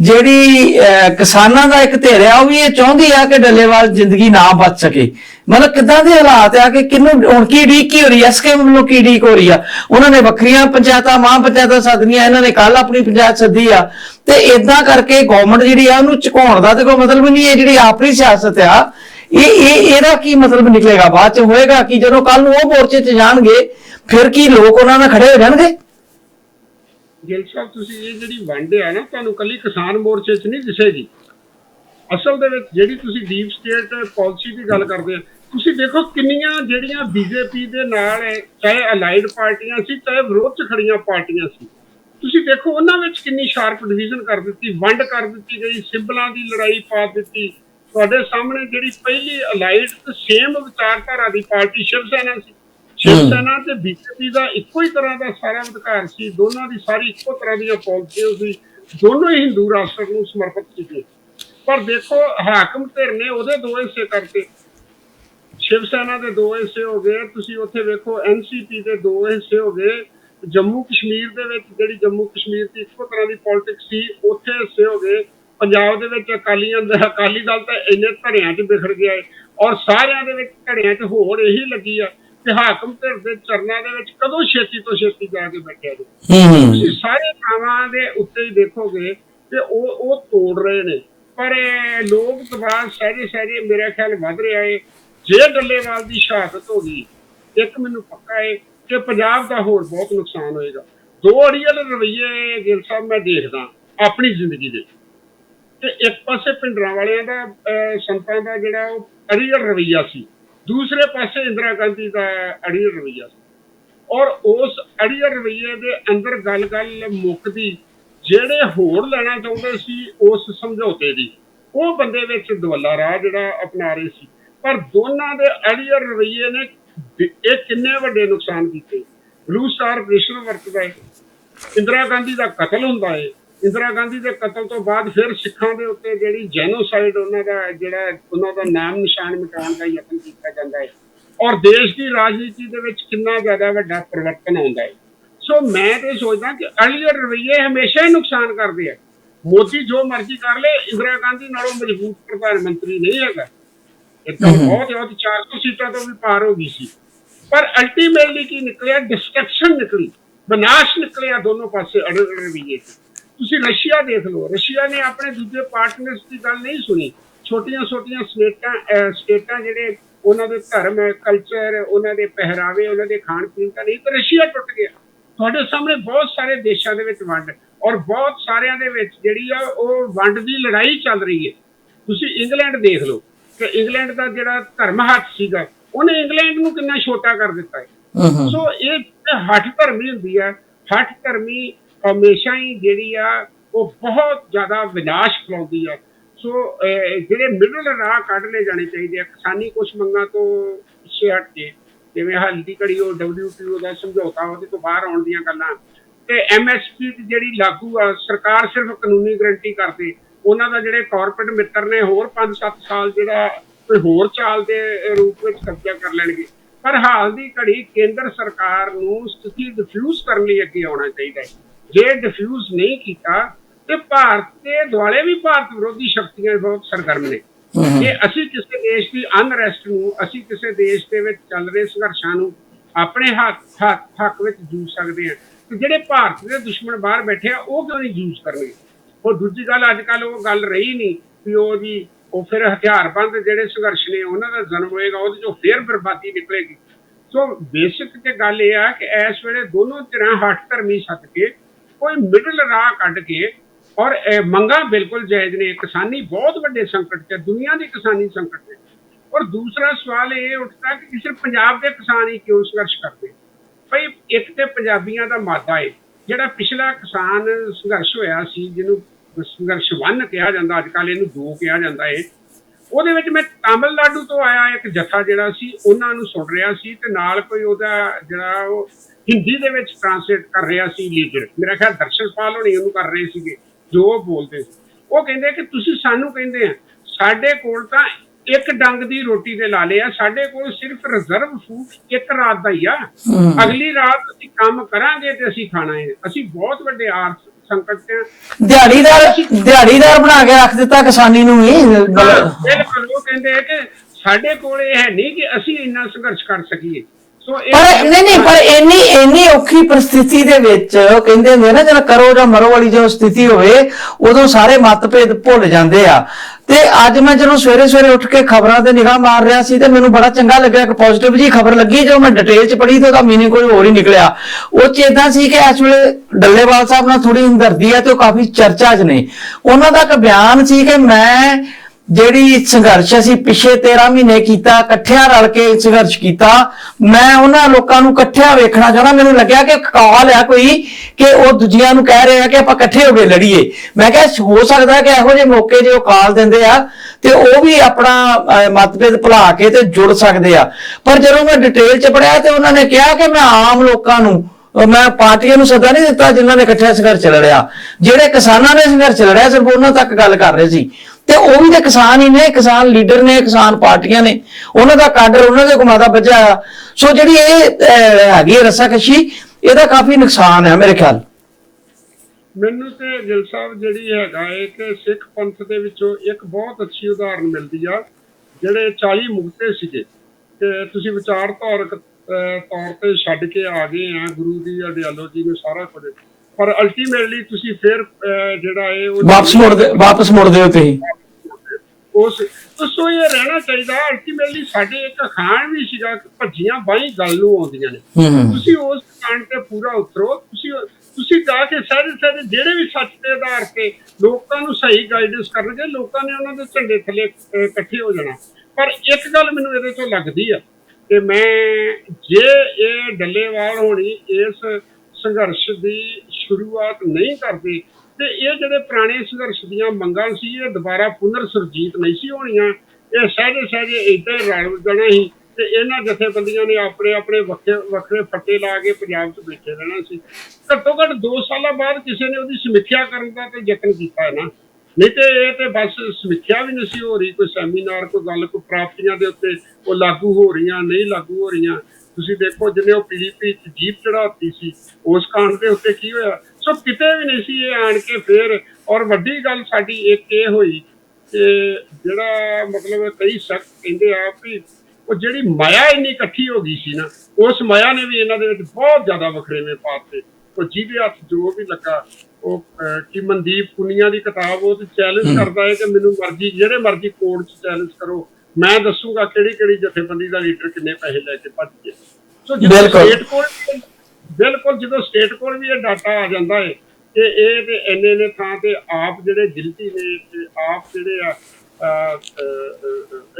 Speaker 2: ਜਿਹੜੀ ਕਿਸਾਨਾਂ ਦਾ ਇੱਕ ਧਿਰ ਆ, ਉਹ ਵੀ ਇਹ ਚਾਹੁੰਦੀ ਆ ਕਿ ਡੱਲੇਵਾਲ ਜ਼ਿੰਦਗੀ ਨਾ ਬਚ ਸਕੇ। ਮਤਲਬ ਕਿਦਾਂ ਦੇ ਹਾਲਾਤ ਆ ਕਿ ਕਿੰਨੂੰ ਹੁਣ ਕੀ ਢੀਕ ਕੀ ਹੋ ਰਹੀ ਐ ਐਸਕੇ ਵੱਲੋਂ ਕੀ ਢੀਕ ਹੋ ਰਹੀ ਆ? ਉਹਨਾਂ ਨੇ ਵੱਖਰੀਆਂ ਪੰਚਾਇਤਾਂ ਮਾਂ ਪੰਚਾਇਤਾਂ ਸੱਦਣੀਆਂ, ਇਹਨਾਂ ਨੇ ਕੱਲ ਆਪਣੀ ਪੰਚਾਇਤ ਸੱਦੀ ਆ। ਤੇ ਇਦਾਂ ਕਰਕੇ ਗਵਰਨਮੈਂਟ ਜਿਹੜੀ ਆ, ਉਹਨੂੰ ਝੁਕਾਉਣ ਦਾ ਤੇ ਕੋਈ ਮਤਲਬ ਨਹੀਂ, ਇਹ ਜਿਹੜੀ ਆਪਣੀ ਸਿਆਸਤ ਆ ਇਹ ਇਹ ਇਹਦਾ ਕੀ ਮਤਲਬ ਨਿਕਲੇਗਾ? ਬਾਅਦ ਚ ਹੋਏਗਾ ਕਿ ਜਦੋਂ ਕੱਲ ਨੂੰ ਉਹ ਮੋਰਚੇ 'ਚ ਜਾਣਗੇ, ਫਿਰ ਕੀ ਲੋਕ ਉਹਨਾਂ ਨਾਲ ਖੜੇ ਹੋ ਜਾਣਗੇ?
Speaker 1: ਗਿਲ ਸਾਹਿਬ, ਤੁਸੀਂ ਇਹ ਜਿਹੜੀ ਵੰਡ ਆ ਨਾ, ਤੁਹਾਨੂੰ ਕੱਲੀ ਕਿਸਾਨ ਮੋਰਚੇ 'ਚ ਨਹੀਂ ਦਿਸੇਗੀ। ਅਸਲ ਦੇ ਵਿੱਚ ਜਿਹੜੀ ਤੁਸੀਂ ਡੀਪ ਸਟੇਟ ਪਾਲਿਸੀ ਦੀ ਗੱਲ ਕਰਦੇ ਆ ਤੁਸੀਂ ਦੇਖੋ ਕਿੰਨੀਆਂ ਜਿਹੜੀਆਂ ਬੀਜੇਪੀ ਦੇ ਨਾਲ ਚਾਹੇ ਅਲਾਈਡ ਪਾਰਟੀਆਂ ਸੀ, ਚਾਹੇ ਵਿਰੋਧ 'ਚ ਖੜੀਆਂ ਪਾਰਟੀਆਂ ਸੀ, ਤੁਸੀਂ ਦੇਖੋ ਉਹਨਾਂ ਵਿੱਚ ਕਿੰਨੀ ਸ਼ਾਰਪ ਡਿਵੀਜ਼ਨ ਕਰ ਦਿੱਤੀ, ਵੰਡ ਕਰ ਦਿੱਤੀ ਗਈ, ਸਿੰਬਲਾਂ ਦੀ ਲੜਾਈ ਪਾ ਦਿੱਤੀ ਤੁਹਾਡੇ ਸਾਹਮਣੇ ਜਿਹੜੀ ਪਹਿਲੀ ਅਲਾਈਡ ਤੇ ਸੇਮ ਵਿਚਾਰਧਾਰਾ ਦੀ ਪਾਰਟੀ ਸ਼ਿਵ ਸੈਨਾ ਸੀ। ਸ਼ਿਵ ਸੈਨਾ ਤੇ ਬੀਜੇਪੀ ਦਾ ਇੱਕੋ ਹੀ ਤਰ੍ਹਾਂ ਦਾ ਸਾਰਾ ਅਧਿਕਾਰ ਸੀ। ਦੋਨਾਂ ਦੀ ਸਾਰੀ ਇੱਕੋ ਤਰ੍ਹਾਂ ਦੀਆਂ ਪਾਲਿਸੀਆਂ ਸੀ। ਦੋਨੋਂ ਹੀ ਹਿੰਦੂ ਰਾਸ਼ਟਰ ਨੂੰ ਸਮਰਪਿਤ ਸੀਗੇ ਪਰ ਦੇਖੋ ਹਾਕਮ ਧਿਰ ਨੇ ਉਹਦੇ ਦੋ ਹਿੱਸੇ ਕਰਤੇ। ਸ਼ਿਵ ਸੈਨਾ ਦੇ ਦੋ ਹਿੱਸੇ ਹੋ ਗਏ। ਤੁਸੀਂ ਉੱਥੇ ਵੇਖੋ ਐਨਸੀਪੀ ਦੇ ਦੋ ਹਿੱਸੇ ਹੋ ਗਏ। ਜੰਮੂ ਕਸ਼ਮੀਰ ਦੇ ਵਿੱਚ ਜਿਹੜੀ ਜੰਮੂ ਕਸ਼ਮੀਰ ਦੀ ਇੱਕੋ ਤਰ੍ਹਾਂ ਦੀ ਪੋਲਿਟਿਕਸ ਸੀ ਉੱਥੇ ਹਿੱਸੇ ਹੋ ਗਏ। ਪੰਜਾਬ ਦੇ ਵਿੱਚ ਅਕਾਲੀਆਂ ਦਾ ਅਕਾਲੀ ਦਲ ਤਾਂ ਇੰਨੇ ਧੜਿਆਂ 'ਚ ਬਿਖਰ ਗਿਆ ਹੈ ਔਰ ਸਾਰਿਆਂ ਦੇ ਵਿੱਚ ਧੜਿਆਂ 'ਚ ਹੋਰ ਇਹੀ ਲੱਗੀ ਆ ਕਿ ਹਾਕਮ ਧਿਰ ਦੇ ਚਰਨਾਂ ਦੇ ਵਿੱਚ ਕਦੋਂ ਛੇਤੀ ਤੋਂ ਛੇਤੀ ਜਾ ਕੇ ਬੈਠਿਆ ਜੀ।
Speaker 2: ਹੂੰ
Speaker 1: ਤੁਸੀਂ ਸਾਰੇ ਥਾਵਾਂ ਦੇ ਉੱਤੇ ਹੀ ਦੇਖੋਗੇ ਕਿ ਉਹ ਉਹ ਤੋੜ ਰਹੇ ਨੇ। ਪਰ ਲੋਕ ਦਬਾਅ ਸਹਿਜੇ ਸਹਿਜੇ ਮੇਰੇ ਖਿਆਲ ਵੱਧ ਰਿਹਾ ਹੈ ਜੇ ਡੱਲੇਵਾਲ ਦੀ ਸ਼ਹਾਦਤ ਹੋ ਗਈ ਇੱਕ ਮੈਨੂੰ ਪੱਕਾ ਹੈ ਕਿ ਪੰਜਾਬ ਦਾ ਹੋਰ ਬਹੁਤ ਨੁਕਸਾਨ ਹੋਏਗਾ। ਦੋ ਅੜੀਅਲ ਰਵਈਏ ਗਿਲ ਸਾਹਿਬ ਮੈਂ ਦੇਖਦਾ ਆਪਣੀ ਜ਼ਿੰਦਗੀ ਦੇ ਤੇ ਇੱਕ ਪਾਸੇ ਪਿੰਡਰਾਂ ਵਾਲਿਆਂ ਦਾ ਅਹ, ਸੰਤਾਂ ਦਾ ਜਿਹੜਾ ਉਹ ਅੜੀਅਲ ਰਵਈਆ ਸੀ। ਦੂਸਰੇ ਪਾਸੇ ਇੰਦਰਾ ਗਾਂਧੀ ਦਾ ਅੜੀਅਲ ਰਵਈਆ ਸੀ। ਔਰ ਉਸ ਅੜੀਅਲ ਰਵਈਏ ਦੇ ਅੰਦਰ ਗੱਲ-ਗੱਲ ਮੁੱਕਦੀ ਜਿਹੜੇ ਹੋਰ ਲੈਣਾ ਚਾਹੁੰਦੇ ਸੀ ਉਸ ਸਮਝੌਤੇ ਦੀ ਉਹ ਬੰਦੇ ਵਿੱਚ ਦਵੱਲਾ ਰਾਹ ਜਿਹੜਾ ਅਪਣਾ ਰਹੇ ਸੀ। ਪਰ ਦੋਨਾਂ ਦੇ ਅੜੀਅਲ ਰਵਈਏ ਨੇ ਦ- ਇਹ ਕਿੰਨੇ ਵੱਡੇ ਨੁਕਸਾਨ ਕੀਤੇ। ਬਲੂ ਸਟਾਰ ਆਪਰੇਸ਼ਨ ਵਰਤਦਾ ਹੈ ਇੰਦਰਾ ਗਾਂਧੀ ਦਾ ਕਤਲ ਹੁੰਦਾ ਹੈ ਇੰਦਰਾ ਗਾਂਧੀ ਦੇ ਕਤਲ ਤੋਂ ਬਾਅਦ ਫਿਰ ਸਿੱਖਾਂ ਦੇ ਉੱਤੇ ਜਿਹੜੀ ਜੈਨੋਸਾਈਡ ਉਹਨਾਂ ਦਾ ਜਿਹੜਾ ਉਹਨਾਂ ਦਾ ਨਾਮ ਨਿਸ਼ਾਨ ਮਿਟਾਉਣ ਦਾ ਯਤਨ ਕੀਤਾ ਜਾਂਦਾ ਹੈ। ਔਰ ਦੇਸ਼ ਦੀ ਰਾਜਨੀਤੀ ਦੇ ਵਿੱਚ ਕਿੰਨਾ ਜ਼ਿਆਦਾ ਵੱਡਾ ਪਰਿਵਰਤਨ ਆਉਂਦਾ ਹੈ। ਸੋ ਮੈਂ ਤੇ ਸੋਚਦਾ ਕਿ ਅੜੀਅਲ ਰਵਈਏ ਹਮੇਸ਼ਾ ਹੀ ਨੁਕਸਾਨ ਕਰਦੇ ਆ। ਮੋਦੀ ਜੋ ਮਰਜ਼ੀ ਕਰ ਲੇ ਇੰਦਰਾ ਗਾਂਧੀ ਨਾਲੋਂ ਮਜ਼ਬੂਤ ਪ੍ਰਧਾਨ ਮੰਤਰੀ ਨਹੀਂ ਹੈਗਾ। ਇਹ ਤਾਂ ਬਹੁਤ ਬਹੁਤ 400 ਸੀਟਾਂ ਤੋਂ ਵੀ ਪਾਰ ਹੋ ਗਈ ਸੀ। ਪਰ ਅਲਟੀਮੇਟਲੀ ਕੀ ਨਿਕਲਿਆ? ਡਿਸਟਰਕਸ਼ਨ ਨਿਕਲੀ। ਵਿਨਾਸ਼ ਨਿਕਲਿਆ ਦੋਨੋਂ ਪਾਸੇ ਅੜਲ ਰਵਈਏ ਚ। ਤੁਸੀਂ ਰਸ਼ੀਆ ਦੇਖ ਲਓ। ਰਸ਼ੀਆ ਨੇ ਆਪਣੇ ਦੂਜੇ ਪਾਰਟਨਰਸ ਦੀ ਗੱਲ ਨਹੀਂ ਸੁਣੀ। ਛੋਟੀਆਂ ਛੋਟੀਆਂ ਸਟੇਟਾਂ ਸਟੇਟਾਂ ਜਿਹੜੇ ਉਹਨਾਂ ਦੇ ਧਰਮ ਕਲਚਰ ਉਹਨਾਂ ਦੇ ਪਹਿਰਾਵੇ ਉਹਨਾਂ ਦੇ ਖਾਣ ਪੀਣ ਦਾ ਨਹੀਂ ਰਸ਼ੀਆ ਟੁੱਟ ਗਿਆ। ਤੁਹਾਡੇ ਸਾਹਮਣੇ ਬਹੁਤ ਸਾਰੇ ਦੇਸ਼ਾਂ ਦੇ ਵਿੱਚ ਵੰਡ ਔਰ ਬਹੁਤ ਸਾਰਿਆਂ ਦੇ ਵਿੱਚ ਜਿਹੜੀ ਆ ਉਹ ਵੰਡ ਦੀ ਲੜਾਈ ਚੱਲ ਰਹੀ ਹੈ। ਤੁਸੀਂ ਇੰਗਲੈਂਡ ਦੇਖ ਲਓ ਕਿ ਇੰਗਲੈਂਡ ਦਾ ਜਿਹੜਾ ਧਰਮ ਹੱਥ ਸੀਗਾ ਉਹਨੇ ਇੰਗਲੈਂਡ ਨੂੰ ਕਿੰਨਾ ਛੋਟਾ ਕਰ ਦਿੱਤਾ ਹੈ।
Speaker 2: ਹੂੰ
Speaker 1: ਸੋ ਇਹ ਹੱਠ ਧਰਮੀ ਹੁੰਦੀ ਆ ਹੱਠ ਧਰਮੀ ਹਮੇਸ਼ਾ ਹੀ ਜਿਹੜੀ ਆ, ਉਹ ਬਹੁਤ ਜ਼ਿਆਦਾ ਵਿਨਾਸ਼ ਫਲਾਉਂਦੀ ਹੈ ਸੋ ਜਿਹੜੇ ਮਿਡਲ ਰਾਹ ਕੱਢ ਲਏ ਜਾਣੇ ਚਾਹੀਦੇ ਆ, ਕਿਸਾਨੀ ਕੁਛ ਮੰਗਾਂ ਤੋਂ ਪਿੱਛੇ ਹਟ ਕੇ, ਜਿਵੇਂ ਹਾਲ ਦੀ ਘੜੀ ਉਹ WTO ਦਾ ਸਮਝੌਤਾ, ਉਹਦੇ ਤੋਂ ਬਾਹਰ ਆਉਣ ਦੀਆਂ ਗੱਲਾਂ। ਤੇ MSP ਦੀ ਜਿਹੜੀ ਲਾਗੂ ਆ, ਸਰਕਾਰ ਸਿਰਫ ਕਾਨੂੰਨੀ ਗਰੰਟੀ ਕਰਦੇ। ਉਹਨਾਂ ਦਾ ਜਿਹੜੇ ਕਾਰਪੋਰੇਟ ਮਿੱਤਰ ਨੇ, ਹੋਰ 5-7 ਸਾਲ ਜਿਹੜਾ ਕੋਈ ਹੋਰ ਚਾਲ ਦੇ ਰੂਪ ਵਿੱਚ ਕਬਜ਼ਾ ਕਰ ਲੈਣਗੇ। ਪਰ ਹਾਲ ਦੀ ਘੜੀ ਕੇਂਦਰ ਸਰਕਾਰ ਨੂੰ ਸਥਿਤੀ ਡਿਫਿਊਜ਼ ਕਰਨ ਲਈ ਅੱਗੇ ਆਉਣਾ ਚਾਹੀਦਾ ਹੈ। ਜੇ ਡਿਫਿਊਜ਼ ਨਹੀਂ ਕੀਤਾ ਤੇ ਭਾਰਤ ਦੇ ਦੁਆਲੇ ਵੀ ਭਾਰਤ ਵਿਰੋਧੀ ਸ਼ਕਤੀਆਂ ਬਹੁਤ ਸਰਗਰਮ ਨੇ। ਕਿ ਅਸੀਂ ਕਿਸੇ ਦੇਸ਼ ਦੀ ਅਨਰੈਸਟ ਨੂੰ ਅਸੀਂ ਕਿਸੇ ਦੇਸ਼ ਦੇ ਵਿੱਚ ਚੱਲ ਰਹੇ ਸੰਘਰਸ਼ਾਂ ਨੂੰ ਆਪਣੇ ਹੱਕ ਹੱਕ ਵਿੱਚ ਜੂਝ ਸਕਦੇ ਹਾਂ ਤੇ ਜਿਹੜੇ ਭਾਰਤ ਦੇ ਦੁਸ਼ਮਣ ਬਾਹਰ ਬੈਠੇ ਆ ਉਹ ਕਿਉਂ ਨਹੀਂ ਜੂਝ ਕਰਨਗੇ? ਉਹ ਦੂਜੀ ਗੱਲ ਅੱਜ ਕੱਲ ਉਹ ਗੱਲ ਰਹੀ ਨਹੀਂ ਵੀ ਉਹ ਜੀ ਉਹ ਫਿਰ ਹਥਿਆਰਬੰਦ ਜਿਹੜੇ ਸੰਘਰਸ਼ ਨੇ ਉਹਨਾਂ ਦਾ ਜਨਮ ਹੋਏਗਾ ਉਹਦੇ ਚੋਂ ਫੇਰ ਬਰਬਾਦੀ ਨਿਕਲੇਗੀ। ਸੋ ਬੇਸਿਕ ਤੇ ਗੱਲ ਇਹ ਆ ਕਿ ਇਸ ਵੇਲੇ ਦੋਨੋਂ ਧਿਰਾਂ ਹੱਠ ਧਰਮੀ ਸੱਤ ਕੇ ਕੋਈ ਮਿਡਲ ਰਾਹ ਕੱਢ ਕੇ ਔਰ, ਇਹ ਮੰਗਾਂ ਬਿਲਕੁਲ ਜਾਇਜ਼ ਨੇ ਕਿਸਾਨੀ ਬਹੁਤ ਵੱਡੇ ਸੰਕਟ 'ਚ ਦੁਨੀਆ ਦੀ ਕਿਸਾਨੀ ਸੰਕਟ 'ਚ ਔਰ ਦੂਸਰਾ ਸਵਾਲ ਇਹ ਉੱਠਦਾ ਕਿ ਸਿਰਫ ਪੰਜਾਬ ਦੇ ਕਿਸਾਨ ਹੀ ਕਿਉਂ ਸੰਘਰਸ਼ ਕਰਦੇ? ਭਈ ਇੱਕ ਤੇ ਪੰਜਾਬੀਆਂ ਦਾ ਮਾਦਾ ਹੈ ਜਿਹੜਾ ਪਿਛਲਾ ਕਿਸਾਨ ਸੰਘਰਸ਼ ਹੋਇਆ ਸੀ, ਜਿਹਨੂੰ ਸੰਘਰਸ਼ ਵੰਨ ਕਿਹਾ ਜਾਂਦਾ, ਅੱਜ ਕੱਲ ਇਹਨੂੰ ਦੋ ਕਿਹਾ ਜਾਂਦਾ ਹੈ ਉਹਦੇ ਵਿੱਚ ਮੈਂ ਤਾਮਿਲਨਾਡੂ ਤੋਂ ਆਇਆ ਇੱਕ ਜਥਾ ਜਿਹੜਾ ਸੀ ਉਹਨਾਂ ਨੂੰ ਸੁਣ ਰਿਹਾ ਸੀ ਤੇ ਨਾਲ ਕੋਈ ਉਹਦਾ ਜਿਹੜਾ ਉਹ ਹਿੰਦੀ ਦੇ ਵਿੱਚ ਟ੍ਰਾਂਸਲੇਟ ਕਰ ਰਿਹਾ ਸੀ ਲੀਡਰ ਮੇਰਾ ਖਿਆਲ ਦਰਸ਼ਨਪਾਲ ਹੋਣੀ ਉਹਨੂੰ ਕਰ ਰਹੇ ਸੀਗੇ ਜੋ ਉਹ ਬੋਲਦੇ ਸੀ। ਉਹ ਕਹਿੰਦੇ ਕਿ ਤੁਸੀਂ ਸਾਨੂੰ ਕਹਿੰਦੇ ਆ ਸਾਡੇ ਕੋਲ ਤਾਂ ਇੱਕ ਡੰਗ ਦੀ ਰੋਟੀ ਦੇ ਲਾਲੇ ਆ ਸਾਡੇ ਕੋਲ ਸਿਰਫ ਰਿਜ਼ਰਵ ਫੂਡ ਇੱਕ ਰਾਤ ਦਾ ਹੀ ਆ। ਅਗਲੀ ਰਾਤ ਅਸੀਂ ਕੰਮ ਕਰਾਂਗੇ ਤੇ ਅਸੀਂ ਖਾਣਾ ਹੈ। ਅਸੀਂ ਬਹੁਤ ਵੱਡੇ ਆਰਥ ਸੰਕਟ ਤੇ।
Speaker 2: ਦਿਹਾੜੀਦਾਰ ਦਿਹਾੜੀਦਾਰ ਬਣਾ ਕੇ ਰੱਖ ਦਿੱਤਾ ਕਿਸਾਨੀ ਨੂੰ ਵੀ
Speaker 1: ਉਹ ਕਹਿੰਦੇ ਆ ਕਿ ਸਾਡੇ ਕੋਲ ਇਹ ਹੈ ਨਹੀਂ ਕਿ ਅਸੀਂ ਇੰਨਾ ਸੰਘਰਸ਼ ਕਰ ਸਕੀਏ ਇਹ
Speaker 2: ਪਰ ਨਹੀਂ ਨਹੀਂ ਪਰ ਇੰਨੀ ਇੰਨੀ ਔਖੀ ਪਰਿਸਥਿਤੀ ਦੇ ਵਿੱਚ ਉਹ ਕਹਿੰਦੇ ਹੁੰਦੇ ਨਾ ਜਦੋਂ ਕਰੋ ਜਾਂ ਮਰੋ ਵਾਲੀ ਜੋ ਸਥਿਤੀ ਹੋਵੇ ਉਦੋਂ ਸਾਰੇ ਮਤਭੇਦ ਭੁੱਲ ਜਾਂਦੇ ਆ। ਤੇ ਅੱਜ ਮੈਂ ਜਦੋਂ ਸਵੇਰੇ ਸਵੇਰੇ ਉੱਠ ਕੇ ਖਬਰਾਂ ਤੇ ਨਿਗਾਹ ਮਾਰ ਰਿਹਾ ਸੀ ਤੇ ਮੈਨੂੰ ਬੜਾ ਚੰਗਾ ਲੱਗਿਆ ਇੱਕ ਪੋਜ਼ਿਟਿਵ ਜੀ ਖਬਰ ਲੱਗੀ। ਜਦੋਂ ਮੈਂ ਡਿਟੇਲ ਚ ਪੜ੍ਹੀ ਤੇ ਉਹਦਾ ਮੀਨਿੰਗ ਕੋਈ ਹੋਰ ਹੀ ਨਿਕਲਿਆ। ਉਹ ਚ ਏਦਾਂ ਸੀ ਕਿ ਇਸ ਵੇਲੇ ਡੱਲੇਵਾਲ ਸਾਹਿਬ ਨਾਲ ਥੋੜੀ ਹਮਦਰਦੀ ਹੈ ਤੇ ਉਹ ਕਾਫੀ ਚਰਚਾ 'ਚ ਨੇ। ਉਹਨਾਂ ਦਾ ਇੱਕ ਬਿਆਨ ਸੀ ਕਿ ਮੈਂ ਜਿਹੜੀ ਸੰਘਰਸ਼ ਅਸੀਂ ਪਿਛੇ 13 ਮਹੀਨੇ ਕੀਤਾ, ਇਕੱਠਿਆਂ ਰਲ ਕੇ ਸੰਘਰਸ਼ ਕੀਤਾ, ਮੈਂ ਉਹਨਾਂ ਲੋਕਾਂ ਨੂੰ ਇਕੱਠਿਆਂ ਵੇਖਣਾ ਚਾਹੁੰਦਾ, ਮੈਨੂੰ ਲੱਗਿਆ ਕਿ ਕਾਲ ਆ ਕੋਈ ਕਿ ਉਹ ਦੂਜਿਆਂ ਨੂੰ ਕਹਿ ਰਹੇ ਆ ਕਿ ਆਪਾਂ ਇਕੱਠੇ ਹੋ ਕੇ ਲੜੀਏ। ਮੈਂ ਕਿਹਾ, ਹੋ ਸਕਦਾ ਕਿ ਇਹੋ ਜਿਹੇ ਮੌਕੇ ਜੇ ਉਹ ਕਾਲ ਦਿੰਦੇ ਆ, ਤੇ ਉਹ ਵੀ ਆਪਣਾ ਮਤਭੇਦ ਭੁਲਾ ਕੇ ਤੇ ਜੁੜ ਸਕਦੇ ਆ। ਪਰ ਜਦੋਂ ਮੈਂ ਡਿਟੇਲ ਚ ਪੜਿਆ ਤੇ ਉਹਨਾਂ ਨੇ ਕਿਹਾ ਕਿ ਮੈਂ ਆਮ ਲੋਕਾਂ ਨੂੰ, ਮੈਂ ਪਾਰਟੀਆਂ ਨੂੰ ਸੱਦਾ ਨਹੀਂ ਦਿੱਤਾ ਜਿਨ੍ਹਾਂ ਨੇ ਇਕੱਠੇ ਸੰਘਰਸ਼ ਲੜਿਆ। ਜਿਹੜੇ ਕਿਸਾਨਾਂ ਨੇ ਸੰਘਰਸ਼ ਲੜਿਆ, ਸਿਰਫ ਉਹਨਾਂ ਤੱਕ ਗੱਲ ਕਰ ਰਹੇ ਸੀ। ਤੇ ਉਹ ਵੀ ਤਾਂ ਕਿਸਾਨ ਹੀ ਨੇ, ਕਿਸਾਨ ਲੀਡਰ ਨੇ, ਕਿਸਾਨ ਪਾਰਟੀਆਂ ਨੇ। ਉਹਨਾਂ ਦਾ ਕਾਡਰ ਉਹਨਾਂ ਦੇ ਗੁਮਾਦਾ ਵੱਜਾ ਸੋ ਜਿਹੜੀ ਇਹ ਹੈਗੀ ਰਸਾਕਸ਼ੀ, ਇਹਦਾ ਕਾਫੀ ਨੁਕਸਾਨ ਹੈ ਮੇਰੇ ਖਿਆਲ।
Speaker 1: ਮੈਨੂੰ ਤੇ ਗਿਲ ਸਾਹਿਬ ਜਿਹੜੀ ਹੈਗਾ ਹੈ ਕਿ ਸਿੱਖ ਪੰਥ ਦੇ ਵਿੱਚੋਂ ਇੱਕ ਬਹੁਤ ਅੱਛੀ ਉਦਾਹਰਨ ਮਿਲਦੀ ਆ, ਜਿਹੜੇ 40 ਮੁਕਤੇ ਸੀਗੇ। ਤੇ ਤੁਸੀਂ ਵਿਚਾਰ ਤੌਰ ਤੌਰ ਤੇ ਛੱਡ ਕੇ ਆ ਗਏ ਆ, ਗੁਰੂ ਦੀ ਜੀ ਨੇ ਸਾਰਾ ਕੁਝ ਪਰ ਅਲਟੀਮੇਟਲੀ ਤੁਸੀਂ ਫਿਰ ਜਿਹੜਾ ਹੈ ਉਹ
Speaker 2: ਵਾਪਸ ਮੁੜਦੇ ਵਾਪਸ ਮੁੜਦੇ ਹੋ ਤੁਸੀਂ।
Speaker 1: ਉਸ ਸੋ ਇਹ ਰਹਿਣਾ ਚਾਹੀਦਾ। ਅਲਟੀਮੇਟਲੀ ਸਾਡੇ ਇੱਕ ਅਖਾਣ ਵੀ ਸੀਗਾ ਭੱਜੀਆਂ ਬਾਈ ਗੱਲ ਨੂੰ ਆਉਂਦੀਆਂ ਨੇ। ਤੁਸੀਂ ਉਸ ਸਥਾਨ ਤੇ ਪੂਰਾ ਉਤਰੋ। ਤੁਸੀਂ ਤੁਸੀਂ ਜਾ ਕੇ ਸਾਰੇ ਸਾਰੇ ਜਿਹੜੇ ਵੀ ਸੱਚ ਦੇ ਆਧਾਰ ਤੇ ਲੋਕਾਂ ਨੂੰ ਸਹੀ ਗਾਈਡੈਂਸ ਕਰਨਗੇ ਲੋਕਾਂ ਨੇ ਉਹਨਾਂ ਦੇ ਝੰਡੇ ਥੱਲੇ ਇਕੱਠੇ ਹੋ ਜਾਣਾ। ਪਰ ਇੱਕ ਗੱਲ ਮੈਨੂੰ ਇਹਦੇ ਤੋਂ ਲੱਗਦੀ ਆ ਕਿ ਮੈਂ ਜੇ ਇਹ ਡੱਲੇਵਾਲ ਹੋਣੀ ਇਸ ਸੰਘਰਸ਼ ਦੀ ਸ਼ੁਰੂਆਤ ਨਹੀਂ ਕਰਦੇ ਤੇ ਇਹ ਜਿਹੜੇ ਪੁਰਾਣੇ ਸੰਘਰਸ਼ ਦੀਆਂ ਮੰਗਾਂ ਸੀ, ਇਹ ਦੁਬਾਰਾ ਪੁਨਰ ਸੁਰਜੀਤ ਨਹੀਂ ਸੀ ਹੋਣੀਆਂ। ਇਹ ਸਹਿਜੇ ਸਹਿਜੇ ਏਦਾਂ ਰਲ ਜਾਣਾ ਸੀ ਤੇ ਇਹਨਾਂ ਜਥੇਬੰਦੀਆਂ ਨੇ ਆਪਣੇ ਆਪਣੇ ਵੱਖਰੇ ਵੱਖਰੇ ਫੱਟੇ ਲਾ ਕੇ ਪੰਜਾਬ 'ਚ ਬੈਠੇ ਰਹਿਣਾ ਸੀ। ਘੱਟੋ ਘੱਟ 2 ਸਾਲਾਂ ਬਾਅਦ ਕਿਸੇ ਨੇ ਉਹਦੀ ਸਮੀਖਿਆ ਕਰਨ ਦਾ ਤੇ ਯਤਨ ਕੀਤਾ ਹੈ ਨਾ। ਨਹੀਂ ਤੇ ਇਹ ਤੇ ਬਸ ਸਮੀਖਿਆ ਵੀ ਨਹੀਂ ਸੀ ਹੋ ਰਹੀ, ਕੋਈ ਸੈਮੀਨਾਰ, ਕੋਈ ਗੱਲ, ਕੋਈ ਪ੍ਰਾਪਤੀਆਂ ਦੇ ਉੱਤੇ ਉਹ ਲਾਗੂ ਹੋ ਰਹੀਆਂ, ਨਹੀਂ ਲਾਗੂ ਹੋ ਰਹੀਆਂ। ਤੁਸੀਂ ਦੇਖੋ ਜਿਵੇਂ ਉਹ ਪੀਡੀਪੀ ਚ ਜੀਪ ਚੜਾਤੀ ਸੀ ਉਸ ਕਾਂਡ ਦੇ ਉੱਤੇ ਕੀ ਹੋਇਆ? ਸੋ ਕਿਤੇ ਵੀ ਨਹੀਂ ਸੀ ਇਹ ਆਣ ਕੇ ਫੇਰ ਔਰ ਵੱਡੀ ਗੱਲ ਸਾਡੀ ਇੱਕ ਇਹ ਹੋਈ ਕਿ ਜਿਹੜਾ ਮਤਲਬ ਕਈ ਸ਼ਖਸ ਕਹਿੰਦੇ ਆ ਵੀ ਉਹ ਜਿਹੜੀ ਮਾਇਆ ਇੰਨੀ ਇਕੱਠੀ ਹੋ ਗਈ ਸੀ ਨਾ ਉਸ ਮਾਇਆ ਨੇ ਵੀ ਇਹਨਾਂ ਦੇ ਵਿੱਚ ਬਹੁਤ ਜ਼ਿਆਦਾ ਵਖਰੇਵੇਂ ਪਾਤੇ ਉਹ ਜਿਹਦੇ ਹੱਥ ਜੋ ਵੀ ਲੱਗਾ ਉਹ ਕੀ ਮਨਦੀਪ ਪੁਨੀਆ ਦੀ ਕਿਤਾਬ ਉਹ ਤੇ ਚੈਲੰਜ ਕਰਦਾ ਹੈ ਕਿ ਮੈਨੂੰ ਮਰਜ਼ੀ ਜਿਹੜੇ ਮਰਜ਼ੀ ਕੋਰਟ 'ਚ ਚੈਲੰਜ ਕਰੋ ਮੈਂ ਦੱਸੂਗਾ ਕਿਹੜੀ ਕਿਹੜੀ ਜਥੇਬੰਦੀ ਦਾ ਲੀਡਰ ਕਿੰਨੇ ਪੈਸੇ ਲੈ ਕੇ ਭੱਜ ਗਿਆ। ਸੋ ਜਦੋਂ। ਸਟੇਟ ਕੋਲ ਬਿਲਕੁਲ ਜਦੋਂ ਸਟੇਟ ਕੋਲ ਵੀ ਇਹ ਡਾਟਾ ਆ ਜਾਂਦਾ ਹੈ ਕਿ ਇਹ ਤੇ ਇੰਨੇ ਨੇ ਥਾਂ ਤੇ ਆਪ ਜਿਹੜੇ ਗਿਲਟੀ ਨੇ ਤੇ ਆਪ ਜਿਹੜੇ ਆ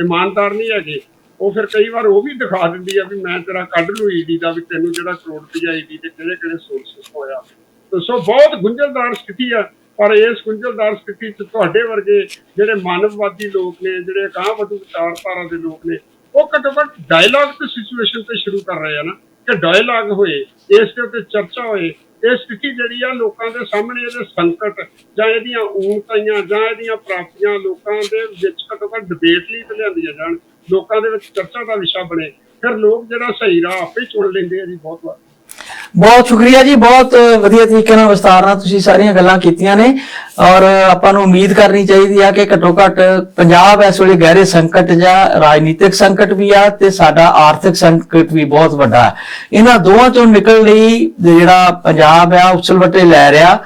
Speaker 1: ਇਮਾਨਦਾਰ ਨਹੀਂ ਹੈਗੇ ਉਹ ਫਿਰ ਕਈ ਵਾਰ ਉਹ ਵੀ ਦਿਖਾ ਦਿੰਦੀ ਆ ਵੀ ਮੈਂ ਤੇਰਾ ਕੱਢ ਲੂ ਈਡੀ ਦਾ ਵੀ ਤੈਨੂੰ ਜਿਹੜਾ ਕਰੋੜ ਰੁਪਈਆ ਈਡੀ ਤੇ ਕਿਹੜੇ ਕਿਹੜੇ ਸੋਰਸਸ ਹੋਇਆ। ਸੋ ਬਹੁਤ ਗੁੰਝਲਦਾਰ ਸਥਿਤੀ ਆ। ਪਰ ਇਸ ਗੁੰਝਲਦਾਰ ਸਥਿਤੀ 'ਚ ਤੁਹਾਡੇ ਵਰਗੇ ਜਿਹੜੇ ਮਾਨਵਵਾਦੀ ਲੋਕ ਨੇ, ਜਿਹੜੇ ਅਗਾਂਹ ਵਧੂ ਵਿਚਾਰਧਾਰਾ ਦੇ ਲੋਕ ਨੇ, ਉਹ ਘੱਟੋ ਘੱਟ ਡਾਇਲੌਗ ਤੇ ਸਿਚੁਏਸ਼ਨ ਤੇ ਸ਼ੁਰੂ ਕਰ ਰਹੇ ਆ ਨਾ। ਕਿ ਡਾਇਲੌਗ ਹੋਏ, ਇਸ ਦੇ ਉੱਤੇ ਚਰਚਾ ਹੋਏ, ਇਹ ਸਥਿਤੀ ਜਿਹੜੀ ਆ ਲੋਕਾਂ ਦੇ ਸਾਹਮਣੇ ਇਹਦੇ ਸੰਕਟ ਜਾਂ ਇਹਦੀਆਂ ਊਣਤਾਈਆਂ ਜਾਂ ਇਹਦੀਆਂ ਪ੍ਰਾਪਤੀਆਂ ਲੋਕਾਂ ਦੇ ਵਿੱਚ ਘੱਟੋ ਘੱਟ ਡਿਬੇਟ ਲਈ ਤੇ ਲਿਆਂਦੀਆਂ ਜਾਣ, ਲੋਕਾਂ ਦੇ ਵਿੱਚ ਚਰਚਾ ਦਾ ਵਿਸ਼ਾ ਬਣੇ, ਫਿਰ ਲੋਕ ਜਿਹੜਾ ਸਹੀ ਰਾਹ ਆਪੇ ਚੁਣ ਲੈਂਦੇ ਆ ਜੀ ਬਹੁਤ ਵਾਰ।
Speaker 2: ਬਹੁਤ ਸ਼ੁਕਰੀਆ ਜੀ, ਬਹੁਤ ਵਧੀਆ ਤਰੀਕੇ ਨਾਲ ਵਿਸਤਾਰ ਨਾਲ ਤੁਸੀਂ ਸਾਰੀਆਂ ਗੱਲਾਂ ਕੀਤੀਆਂ ਨੇ ਔਰ ਆਪਾਂ ਨੂੰ ਉਮੀਦ ਕਰਨੀ ਚਾਹੀਦੀ ਆ ਕਿ ਘੱਟੋ ਘੱਟ ਪੰਜਾਬ ਇਸ ਵੇਲੇ ਗਹਿਰੇ ਸੰਕਟ ਜਾਂ ਰਾਜਨੀਤਿਕ ਸੰਕਟ ਵੀ ਆ ਤੇ ਸਾਡਾ ਆਰਥਿਕ ਸੰਕਟ ਵੀ ਬਹੁਤ ਵੱਡਾ ਹੈ। ਇਹਨਾਂ ਦੋਵਾਂ ਚੋਂ ਨਿਕਲਣ ਲਈ ਜਿਹੜਾ ਪੰਜਾਬ ਆ ਉਸਲਵਟੇ ਲੈ ਰਿਹਾ।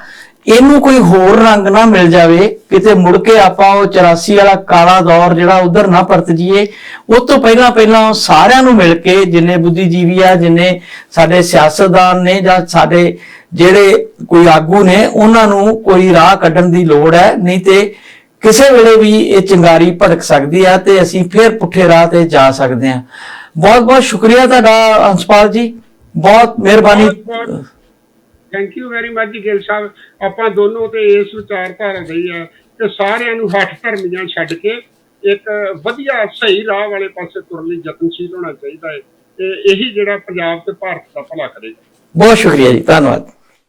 Speaker 2: ਇਹਨੂੰ ਕੋਈ ਹੋਰ ਰੰਗ ਨਾ ਮਿਲ ਜਾਵੇ, ਕਿਤੇ ਮੁੜ ਕੇ ਆਪਾਂ ਉਹ 84 ਵਾਲਾ ਕਾਲਾ ਦੌਰ ਜਿਹੜਾ ਉਧਰ ਨਾ ਪਰਤ ਜੀਏ ਉਹ ਤੋਂ ਪਹਿਲਾਂ ਪਹਿਲਾਂ ਸਾਰਿਆਂ ਨੂੰ ਮਿਲ ਕੇ, ਜਿੰਨੇ ਬੁੱਧੀਜੀਵੀ ਆ, ਜਿੰਨੇ ਸਾਡੇ ਸਿਆਸਤਦਾਨ ਨੇ ਜਾਂ ਸਾਡੇ ਜਿਹੜੇ ਕੋਈ ਆਗੂ ਨੇ, ਉਹਨਾਂ ਨੂੰ ਕੋਈ ਰਾਹ ਕੱਢਣ ਦੀ ਲੋੜ ਹੈ, ਨਹੀਂ ਤੇ ਕਿਸੇ ਵੇਲੇ ਵੀ ਇਹ ਚਿੰਗਾਰੀ ਭੜਕ ਸਕਦੀ ਆ ਤੇ ਅਸੀਂ ਫੇਰ ਪੁੱਠੇ ਰਾਹ ਤੇ ਜਾ ਸਕਦੇ ਹਾਂ। ਬਹੁਤ ਬਹੁਤ ਸ਼ੁਕਰੀਆ ਤੁਹਾਡਾ ਹੰਸਪਾਲ ਜੀ। ਬਹੁਤ ਮਿਹਰਬਾਨੀ।
Speaker 1: Thank you very much Gill Sahib. ਆਪਾਂ ਦੋਨੋਂ ਤੇ ਇਸ ਵਿਚਾਰਧਾਰਾ ਦੇ ਹੀ ਆ ਕਿ ਸਾਰਿਆਂ ਨੂੰ ਹੱਠ ਧਰਮੀਆਂ ਛੱਡ ਕੇ ਇੱਕ ਵਧੀਆ ਸਹੀ ਰਾਹ ਵਾਲੇ ਪਾਸੇ ਤੁਰਨ ਲਈ ਯਤਨਸ਼ੀਲ ਹੋਣਾ ਚਾਹੀਦਾ ਹੈ। ਤੇ ਇਹੀ ਜਿਹੜਾ ਪੰਜਾਬ ਤੇ ਭਾਰਤ ਦਾ ਭਲਾ ਕਰੇਗਾ।
Speaker 2: ਬਹੁਤ ਸ਼ੁਕਰੀਆ ਜੀ, ਧੰਨਵਾਦ।